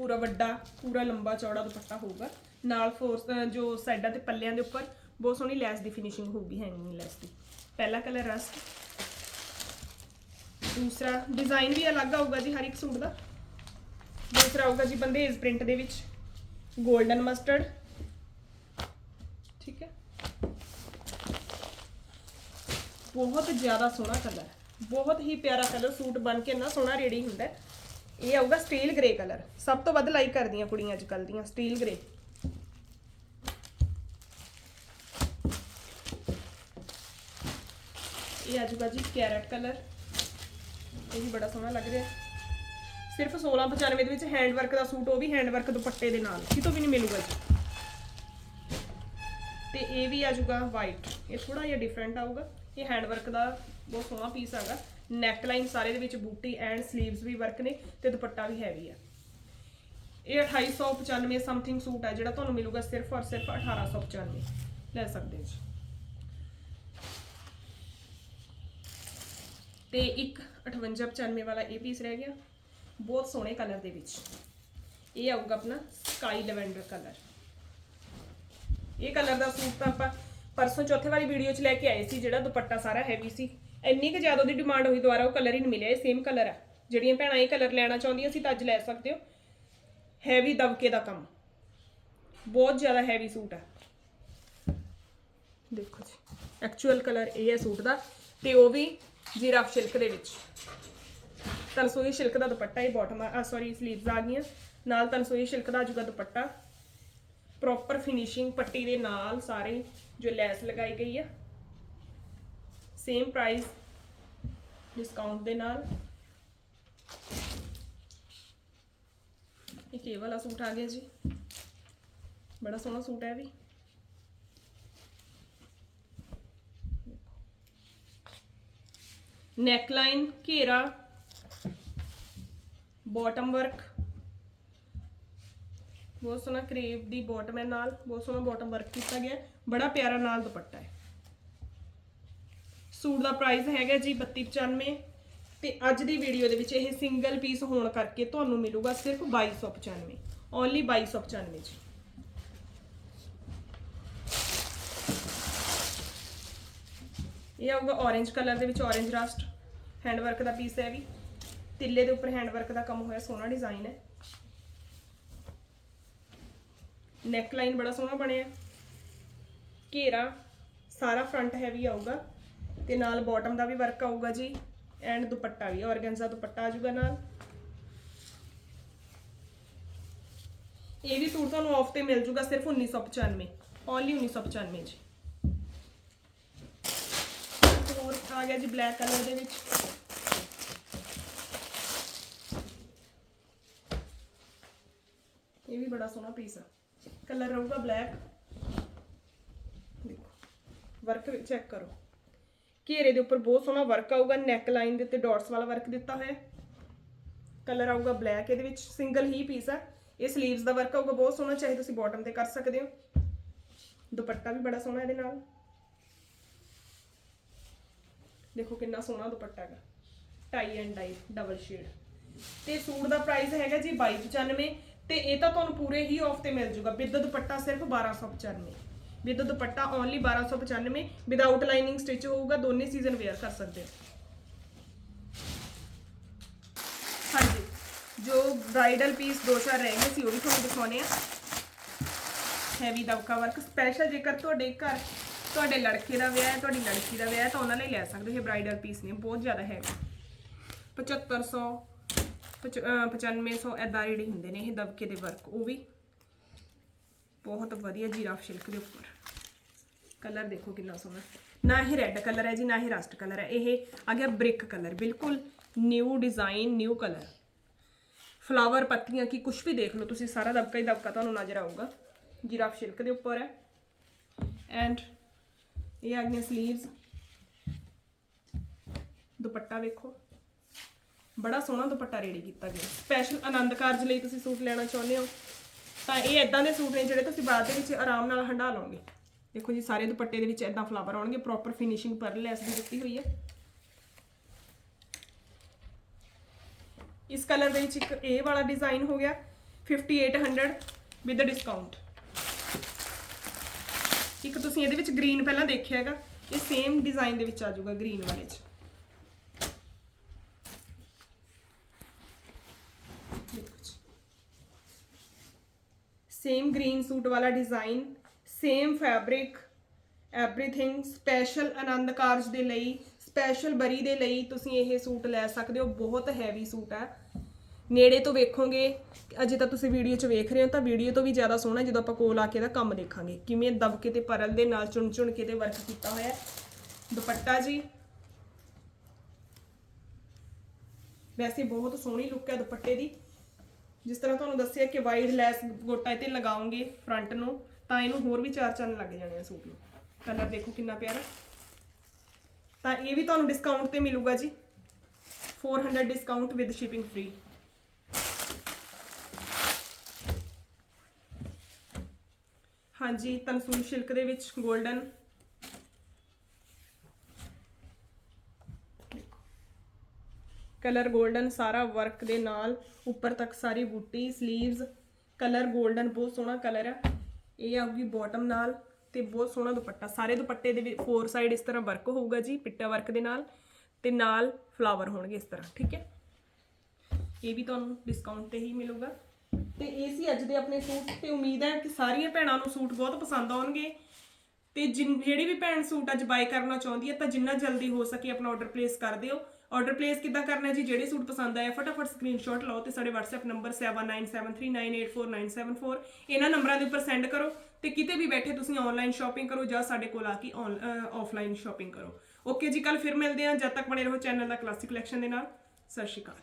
ਪੂਰਾ ਵੱਡਾ, ਪੂਰਾ ਲੰਬਾ ਚੌੜਾ ਦੁਪੱਟਾ ਹੋਊਗਾ। ਨਾਲ ਫੋਰਸ ਜੋ ਸਾਈਡਾਂ ਤੇ ਪੱਲਿਆਂ ਦੇ ਉੱਪਰ, ਬਹੁਤ ਸੋਹਣੀ ਲੈਸ ਦੀ ਫਿਨਿਸ਼ਿੰਗ ਹੋਊਗੀ ਹੈਂਗਿੰਗ ਲੈਸ ਦੀ। ਪਹਿਲਾ ਕਲਰ ਰਸਟ ਦੂਸਰਾ ਡਿਜ਼ਾਈਨ ਵੀ ਅਲੱਗ ਆਊਗਾ ਜੀ ਹਰ ਇੱਕ ਸੂਟ ਦਾ। ਦੂਸਰਾ ਆਊਗਾ ਜੀ ਬੰਦੇਜ ਪ੍ਰਿੰਟ ਦੇ ਵਿੱਚ 골ਡਨ ਮਸਟਰਡ ਠੀਕ ਹੈ? ਬਹੁਤ ਜ਼ਿਆਦਾ ਸੋਹਣਾ ਕਲਰ ਬਹੁਤ ਹੀ ਪਿਆਰਾ ਕਲਰ ਸੂਟ ਬਣ ਕੇ ਨਾ ਸੋਹਣਾ ਰੈਡੀ ਹੁੰਦਾ ਹੈ। ਇਹ ਆਊਗਾ ਸਟੀਲ ਗ੍ਰੇ ਕਲਰ ਸਭ ਤੋਂ ਵੱਧ ਲਾਈਕ ਕਰਦੀਆਂ ਕੁੜੀਆਂ ਅੱਜ ਕੱਲ੍ਹ ਦੀਆਂ ਸਟੀਲ ਗ੍ਰੇ ਇਹ ਆਜੂਗਾ ਜੀ ਕੈਰਟ ਕਲਰ ਇਹ ਵੀ ਬੜਾ ਸੋਹਣਾ ਲੱਗ ਰਿਹਾ। ਸਿਰਫ 1695 ਦੇ ਵਿੱਚ ਹੈਂਡ ਵਰਕ ਦਾ ਸੂਟ, ਉਹ ਵੀ ਹੈਂਡ ਵਰਕ ਦੁਪੱਟੇ ਦੇ ਨਾਲ। ਕਿਤੋਂ ਵੀ ਨਹੀਂ ਮਿਲੂਗਾ ਜੀ। ਤੇ ਇਹ ਵੀ ਆਜੂਗਾ ਵਾਈਟ ਇਹ ਥੋੜਾ ਜਿਹਾ ਡਿਫਰੈਂਟ ਆਊਗਾ। ਇਹ ਹੈਂਡ ਵਰਕ ਦਾ ਬਹੁਤ ਸੋਹਣਾ ਪੀਸ ਹੈਗਾ। ਨੈਕ ਲਾਈਨ ਸਾਰੇ ਦੇ ਵਿੱਚ ਬੂਟੀ ਐਂਡ 슬ੀਵਸ ਵੀ ਵਰਕ ਨੇ ਤੇ ਦੁਪੱਟਾ ਵੀ ਹੈਵੀ ਆ। ਇਹ 2895 ਸਮਥਿੰਗ ਸੂਟ ਆ ਜਿਹੜਾ ਤੁਹਾਨੂੰ ਮਿਲੂਗਾ ਸਿਰਫ ਔਰ ਸਿਰਫ 1895 ਲੈ ਸਕਦੇ ਜੀ। ਤੇ ਇੱਕ 5895 ਵਾਲਾ ਇਹ ਪੀਸ ਰਹਿ ਗਿਆ। ਬਹੁਤ ਸੋਹਣੇ ਕਲਰ ਦੇ ਵਿੱਚ। ਇਹ ਆਊਗਾ ਆਪਣਾ ਸਕਾਈ ਲੈਵੈਂਡਰ ਕਲਰ ਇਹ ਕਲਰ ਦਾ ਸੂਟ ਤਾਂ ਆਪਾਂ ਪਰਸੋਂ ਚੌਥੇ ਵਾਲੀ ਵੀਡੀਓ 'ਚ ਲੈ ਕੇ ਆਏ ਸੀ ਜਿਹੜਾ ਦੁਪੱਟਾ ਸਾਰਾ ਹੈਵੀ ਸੀ। ਇੰਨੀ ਕੁ ਜ਼ਿਆਦਾ ਉਹਦੀ ਡਿਮਾਂਡ ਹੋਈ ਦੁਬਾਰਾ ਉਹ ਕਲਰ ਹੀ ਨਹੀਂ ਮਿਲਿਆ, ਇਹ ਸੇਮ ਕਲਰ ਹੈ ਜਿਹੜੀਆਂ ਭੈਣਾਂ ਇਹ ਕਲਰ ਲੈਣਾ ਚਾਹੁੰਦੀਆਂ ਸੀ ਤਾਂ ਅੱਜ ਲੈ ਸਕਦੇ ਹੋ। ਹੈਵੀ ਦਬਕੇ ਦਾ ਕੰਮ। ਬਹੁਤ ਜ਼ਿਆਦਾ ਹੈਵੀ ਸੂਟ ਹੈ ਦੇਖੋ ਜੀ ਐਕਚੁਅਲ ਕਲਰ ਇਹ ਹੈ ਸੂਟ ਦਾ ਤੇ ਉਹ ਵੀ ਜੀਰਾਫ ਸਿਲਕ ਦੇ ਵਿੱਚ। ਤਨਸੂਈ ਸਿਲਕ ਦਾ ਦੁਪੱਟਾ ਇਹ ਬਾਟਮ ਆ ਸੌਰੀ 슬ੀਵਸ ਆ ਗਈਆਂ। ਨਾਲ ਤਨਸੂਈ ਸਿਲਕ ਦਾ ਜੁਗਾ ਦੁਪੱਟਾ। ਪ੍ਰੋਪਰ ਫਿਨਿਸ਼ਿੰਗ ਪੱਟੀ ਦੇ ਨਾਲ ਸਾਰੇ ਜੋ ਲੈਸ ਲਗਾਈ ਗਈ ਆ। ਸੇਮ ਪ੍ਰਾਈਸ ਡਿਸਕਾਊਂਟ ਦੇ ਨਾਲ। ਇੱਕ ਇਹ ਵਾਲਾ ਸੂਟ ਆ ਗਿਆ ਜੀ। ਬੜਾ ਸੋਹਣਾ ਸੂਟ ਹੈ ਵੀ। ਨੈਕ ਲਾਈਨ ਘੇਰਾ ਬਾਟਮ ਵਰਕ ਬਹੁਤ ਸੋਹਣਾ ਕਰੇਵ ਦੀ ਬਾਟਮ ਹੈ ਨਾਲ। ਬਹੁਤ ਸੋਹਣਾ ਬਾਟਮ ਵਰਕ ਕੀਤਾ ਗਿਆ। ਬੜਾ ਪਿਆਰਾ ਨਾਲ ਦੁਪੱਟਾ ਹੈ। ਸੂਟ ਦਾ ਪ੍ਰਾਈਸ ਹੈਗਾ ਜੀ 3295 ਤੇ ਅੱਜ ਦੀ ਵੀਡੀਓ ਦੇ ਵਿੱਚ ਇਹ ਸਿੰਗਲ ਪੀਸ ਹੋਣ ਕਰਕੇ ਤੁਹਾਨੂੰ ਮਿਲੂਗਾ ਸਿਰਫ 2295 ਓਨਲੀ 2295 ਜੀ। ਇਹ ਆਊਗਾ orange ਕਲਰ ਦੇ ਵਿੱਚ orange ਰਸਟ ਹੈਂਡ ਵਰਕ ਦਾ ਪੀਸ ਹੈ ਵੀ। ਤਿੱਲੇ ਦੇ ਉੱਪਰ ਹੈਂਡ ਵਰਕ ਦਾ ਕੰਮ ਹੋਇਆ, ਸੋਹਣਾ ਡਿਜ਼ਾਈਨ ਹੈ। ਨੈਕ ਲਾਈਨ ਬੜਾ ਸੋਹਣਾ ਬਣਿਆ। ਘੇਰਾ, ਸਾਰਾ ਫਰੰਟ ਹੈਵੀ ਆਊਗਾ। ਤੇ ਨਾਲ ਬਾਟਮ ਦਾ ਵੀ ਵਰਕ ਆਊਗਾ ਜੀ। ਐਂਡ ਦੁਪੱਟਾ ਵੀ ਔਰਗੈਂਜ਼ਾ ਦੁਪੱਟਾ ਆਜੂਗਾ ਨਾਲ। ਇਹ ਵੀ ਸੂਟ ਤੁਹਾਨੂੰ ਆਫ ਤੇ ਮਿਲ ਜੂਗਾ ਸਿਰਫ 1995 ਓਨਲੀ 1995 ਜੀ। ਇੱਕ ਹੋਰ ਆ ਗਿਆ ਜੀ ਬਲੈਕ ਕਲਰ ਦੇ ਵਿੱਚ। ਇਹ ਵੀ ਬੜਾ ਸੋਹਣਾ ਪੀਸ ਆ। ਕਲਰ ਰਹੂਗਾ ਬਲੈਕ ਦੇਖੋ ਵਰਕ ਚੈੱਕ ਕਰੋ। ਘੇਰੇ ਦੇ ਉੱਪਰ ਬਹੁਤ ਸੋਹਣਾ ਵਰਕ ਆਊਗਾ ਨੈਕ ਲਾਈਨ ਦੇ ਉੱਤੇ ਡਾਟਸ ਵਾਲਾ ਵਰਕ ਦਿੱਤਾ ਹੋਇਆ ਕਲਰ ਆਊਗਾ ਬਲੈਕ ਇਹਦੇ ਵਿੱਚ ਸਿੰਗਲ ਹੀ ਪੀਸ ਹੈ ਇਹ 슬ੀਵਸ ਦਾ ਵਰਕ ਆਊਗਾ, ਬਹੁਤ ਸੋਹਣਾ, ਚਾਹੇ ਤੁਸੀਂ ਬਾਟਮ ਤੇ ਕਰ ਸਕਦੇ ਹੋ। ਦੁਪੱਟਾ ਵੀ ਬੜਾ ਸੋਹਣਾ ਇਹਦੇ ਨਾਲ। ਦੇਖੋ ਕਿੰਨਾ ਸੋਹਣਾ ਦੁਪੱਟਾ ਹੈਗਾ। Tie and dye double shade ਤੇ ਸੂਟ ਦਾ ਪ੍ਰਾਈਸ ਹੈਗਾ ਜੀ 2295 ਤੇ ਇਹ ਤਾਂ ਤੁਹਾਨੂੰ ਪੂਰੇ ਹੀ ਆਫ ਤੇ ਮਿਲ ਜੂਗਾ। ਵਿਦ ਦੁਪੱਟਾ ਸਿਰਫ 1295 with dupatta only 1295 without lining stitch ਹੋਊਗਾ, ਦੋਨੇ ਸੀਜ਼ਨ ਵੇਅਰ ਕਰ ਸਕਦੇ ਹੋ। ਹਾਂਜੀ, ਜੋ ਬ੍ਰਾਈਡਲ ਪੀਸ ਦੋ ਚਾਰ ਰਹਿ ਗਏ ਸੀ, ਉਹ ਵੀ ਤੁਹਾਨੂੰ ਦਿਖਾਉਣੇ ਆ। ਹੈਵੀ ਦਬਕਾ ਵਰਕ ਸਪੈਸ਼ਲ ਜੇਕਰ ਤੁਹਾਡੇ ਘਰ, ਤੁਹਾਡੇ ਲੜਕੇ ਦਾ ਵਿਆਹ ਹੈ, ਤੁਹਾਡੀ ਲੜਕੀ ਦਾ ਵਿਆਹ ਹੈ, ਤਾਂ ਉਹਨਾਂ ਲਈ ਲੈ ਸਕਦੇ ਹੋ ਇਹ ਬ੍ਰਾਈਡਲ ਪੀਸ ਨੇ, ਬਹੁਤ ਜ਼ਿਆਦਾ ਹੈਵੀ 7500 ਪਚ- ਅਹ 9500 ਐਦਾਂ ਜਿਹੜੇ ਹੁੰਦੇ ਨੇ ਇਹ ਦਬਕੇ ਦੇ ਵਰਕ ਉਹ ਵੀ ਬਹੁਤ ਵਧੀਆ ਜੀਰਾਫ ਸਿਲਕ ਦੇ ਉੱਪਰ। ਕਲਰ ਦੇਖੋ ਕਿੰਨਾ ਸੋਹਣਾ। ਨਾ ਹੀ ਰੈੱਡ ਕਲਰ ਹੈ ਜੀ, ਨਾ ਹੀ ਰਸਟ ਕਲਰ ਹੈ। ਇਹ ਆ ਗਿਆ ਬ੍ਰਿਕ ਕਲਰ, ਬਿਲਕੁਲ new design new colour flower ਪੱਤੀਆਂ ਕੀ ਕੁਝ ਵੀ ਦੇਖ ਲਓ ਤੁਸੀਂ, ਸਾਰਾ ਦਬਕਾ ਹੀ ਦਬਕਾ ਤੁਹਾਨੂੰ ਨਜ਼ਰ ਆਊਗਾ। ਜੀਰਾਫ ਸਿਲਕ ਦੇ ਉੱਪਰ ਹੈ। ਐਂਡ ਇਹ ਆ ਗਈਆਂ 슬ੀਵਸ ਦੁਪੱਟਾ ਵੇਖੋ। ਬੜਾ ਸੋਹਣਾ ਦੁਪੱਟਾ ਰੈਡੀ ਕੀਤਾ ਗਿਆ। ਸਪੈਸ਼ਲ ਆਨੰਦ ਕਾਰਜ ਲਈ ਤੁਸੀਂ ਸੂਟ ਲੈਣਾ ਚਾਹੁੰਦੇ ਹੋ, ਤਾਂ ਇਹ ਇਦਾਂ ਦੇ ਸੂਟ ਨੇ ਜਿਹੜੇ ਤੁਸੀਂ ਬਾਅਦ ਦੇ ਵਿੱਚ ਆਰਾਮ ਨਾਲ ਹੰਡਾ ਲਓਗੇ। ਦੇਖੋ ਜੀ, ਸਾਰੇ ਦੁਪੱਟੇ ਦੇ ਵਿੱਚ ਇਦਾਂ ਫਲਾਵਰ ਆਉਣਗੇ ਪ੍ਰੋਪਰ ਫਿਨਿਸ਼ਿੰਗ ਪਰ ਲੈਸ ਦੀ ਦਿੱਤੀ ਹੋਈ ਹੈ। ਇਸ ਕਲਰ ਦੇ ਵਿੱਚ ਇੱਕ ਇਹ ਵਾਲਾ ਡਿਜ਼ਾਈਨ ਹੋ ਗਿਆ 5800 ਵਿਦ ਡਿਸਕਾਊਂਟ ਇੱਕ ਤੁਸੀਂ ਇਹਦੇ ਵਿੱਚ ਗ੍ਰੀਨ ਪਹਿਲਾਂ ਦੇਖਿਆ ਹੈਗਾ, ਇਹ ਸੇਮ ਡਿਜ਼ਾਈਨ ਦੇ ਵਿੱਚ ਆ ਜਾਊਗਾ ਗ੍ਰੀਨ ਵਾਲੇ 'ਚ। ਸੇਮ ਗ੍ਰੀਨ ਸੂਟ ਵਾਲਾ design same fabric everything special Anand Karaj ਦੇ ਲਈ ਸਪੈਸ਼ਲ ਬਰੀ ਦੇ ਲਈ ਤੁਸੀਂ ਇਹ ਸੂਟ ਲੈ ਸਕਦੇ ਹੋ, ਬਹੁਤ ਹੈਵੀ ਸੂਟ ਹੈ। ਨੇੜੇ ਤੋਂ ਵੇਖੋਗੇ, ਅਜੇ ਤਾਂ ਤੁਸੀਂ ਵੀਡੀਓ 'ਚ ਵੇਖ ਰਹੇ ਹੋ, ਤਾਂ ਵੀਡੀਓ ਤੋਂ ਵੀ ਜ਼ਿਆਦਾ ਸੋਹਣਾ ਜਦੋਂ ਆਪਾਂ ਕੋਲ ਆ ਕੇ ਇਹਦਾ ਕੰਮ ਦੇਖਾਂਗੇ। ਕਿਵੇਂ ਦਬਕੇ ਤੇ ਪਰਲ ਦੇ ਨਾਲ ਚੁਣ ਚੁਣ ਕੇ ਤੇ ਵਰਕ ਕੀਤਾ ਹੋਇਆ ਦੁਪੱਟਾ ਜੀ। ਵੈਸੇ ਬਹੁਤ ਸੋਹਣੀ ਲੁੱਕ ਹੈ ਦੁਪੱਟੇ ਦੀ। ਜਿਸ ਤਰ੍ਹਾਂ ਤੁਹਾਨੂੰ ਦੱਸਿਆ ਕਿ ਵਾਈਡ ਲੈਸ ਗੋਟਾ ਤੇ ਲਗਾਉਂਗੇ ਫਰੰਟ ਨੂੰ। ਤਾਂ ਇਹਨੂੰ ਹੋਰ ਵੀ ਚਾਰ ਚੰਨ ਲੱਗ ਜਾਣੇ ਆ ਸੂਟ ਨੂੰ। ਕਲਰ ਦੇਖੋ ਕਿੰਨਾ ਪਿਆਰਾ। ਤਾਂ ਇਹ ਵੀ ਤੁਹਾਨੂੰ ਡਿਸਕਾਊਂਟ ਤੇ ਮਿਲੂਗਾ ਜੀ। 400 ਡਿਸਕਾਊਂਟ ਵਿਦ ਸ਼ਿਪਿੰਗ ਫ੍ਰੀ ਹਾਂਜੀ ਤਨਸੂਲ ਸਿਲਕ ਦੇ ਵਿੱਚ 골ਡਨ ਕਲਰ 골ਡਨ ਸਾਰਾ ਵਰਕ ਦੇ ਨਾਲ, ਉੱਪਰ ਤੱਕ ਸਾਰੀ ਬੂਟੀ 슬ੀਵਸ ਕਲਰ 골ਡਨ ਬਹੁਤ ਸੋਹਣਾ ਕਲਰ ਹੈ ਇਹ ਆਊਗੀ ਬਾਟਮ ਨਾਲ ਤੇ ਬਹੁਤ ਸੋਹਣਾ ਦੁਪੱਟਾ। ਸਾਰੇ ਦੁਪੱਟੇ ਦੇ ਵਿੱਚ ਫੋਰ ਸਾਈਡ ਇਸ ਤਰ੍ਹਾਂ ਵਰਕ ਹੋਊਗਾ ਜੀ, ਪਿੱਟਾ ਵਰਕ ਦੇ ਨਾਲ ਤੇ ਨਾਲ ਫਲਾਵਰ ਹੋਣਗੇ ਇਸ ਤਰ੍ਹਾਂ, ਠੀਕ ਹੈ? ਇਹ ਵੀ ਤੁਹਾਨੂੰ ਡਿਸਕਾਊਂਟ ਤੇ ਹੀ ਮਿਲੂਗਾ। ਤੇ ਇਹ ਸੀ ਅੱਜ ਦੇ ਆਪਣੇ ਸੂਟ ਤੇ ਉਮੀਦ ਹੈ ਕਿ ਸਾਰੀਆਂ ਭੈਣਾਂ ਨੂੰ ਸੂਟ ਬਹੁਤ ਪਸੰਦ ਆਉਣਗੇ। ਤੇ ਜਿਨ- ਜਿਹੜੀ ਵੀ ਭੈਣ ਸੂਟ ਅੱਜ ਬਾਏ ਕਰਨਾ ਚਾਹੁੰਦੀ ਹੈ ਤਾਂ ਜਿੰਨਾ ਜਲਦੀ ਹੋ ਸਕੇ ਆਪਣਾ ਆਰਡਰ ਪਲੇਸ ਕਰ ਦਿਓ। ਆਰਡਰ ਪਲੇਸ ਕਿੱਦਾਂ ਕਰਨਾ ਹੈ ਜੀ? ਜਿਹੜੇ ਸੂਟ ਪਸੰਦ ਆਇਆ ਫਟਾਫਟ ਸਕਰੀਨਸ਼ਾਟ ਲਓ ਤੇ ਸਾਡੇ WhatsApp ਨੰਬਰ 7973984974 ਇਹਨਾਂ ਨੰਬਰਾਂ ਦੇ ਉੱਪਰ ਸੈਂਡ ਕਰੋ ਤੇ ਕਿਤੇ ਵੀ ਬੈਠੇ ਤੁਸੀਂ ਆਨਲਾਈਨ ਸ਼ਾਪਿੰਗ ਕਰੋ ਜਾਂ ਸਾਡੇ ਕੋਲ ਆ ਕੇ ਆਫਲਾਈਨ ਸ਼ਾਪਿੰਗ ਕਰੋ। ਓਕੇ ਜੀ ਕੱਲ ਫਿਰ ਮਿਲਦੇ ਹਾਂ। ਜਦ ਤੱਕ ਬਣੇ ਰਹੋ ਚੈਨਲ ਦਾ ਕਲਾਸਿਕ ਕਲੈਕਸ਼ਨ ਦੇ ਨਾਲ। ਸਤਿ ਸ਼੍ਰੀ ਅਕਾਲ।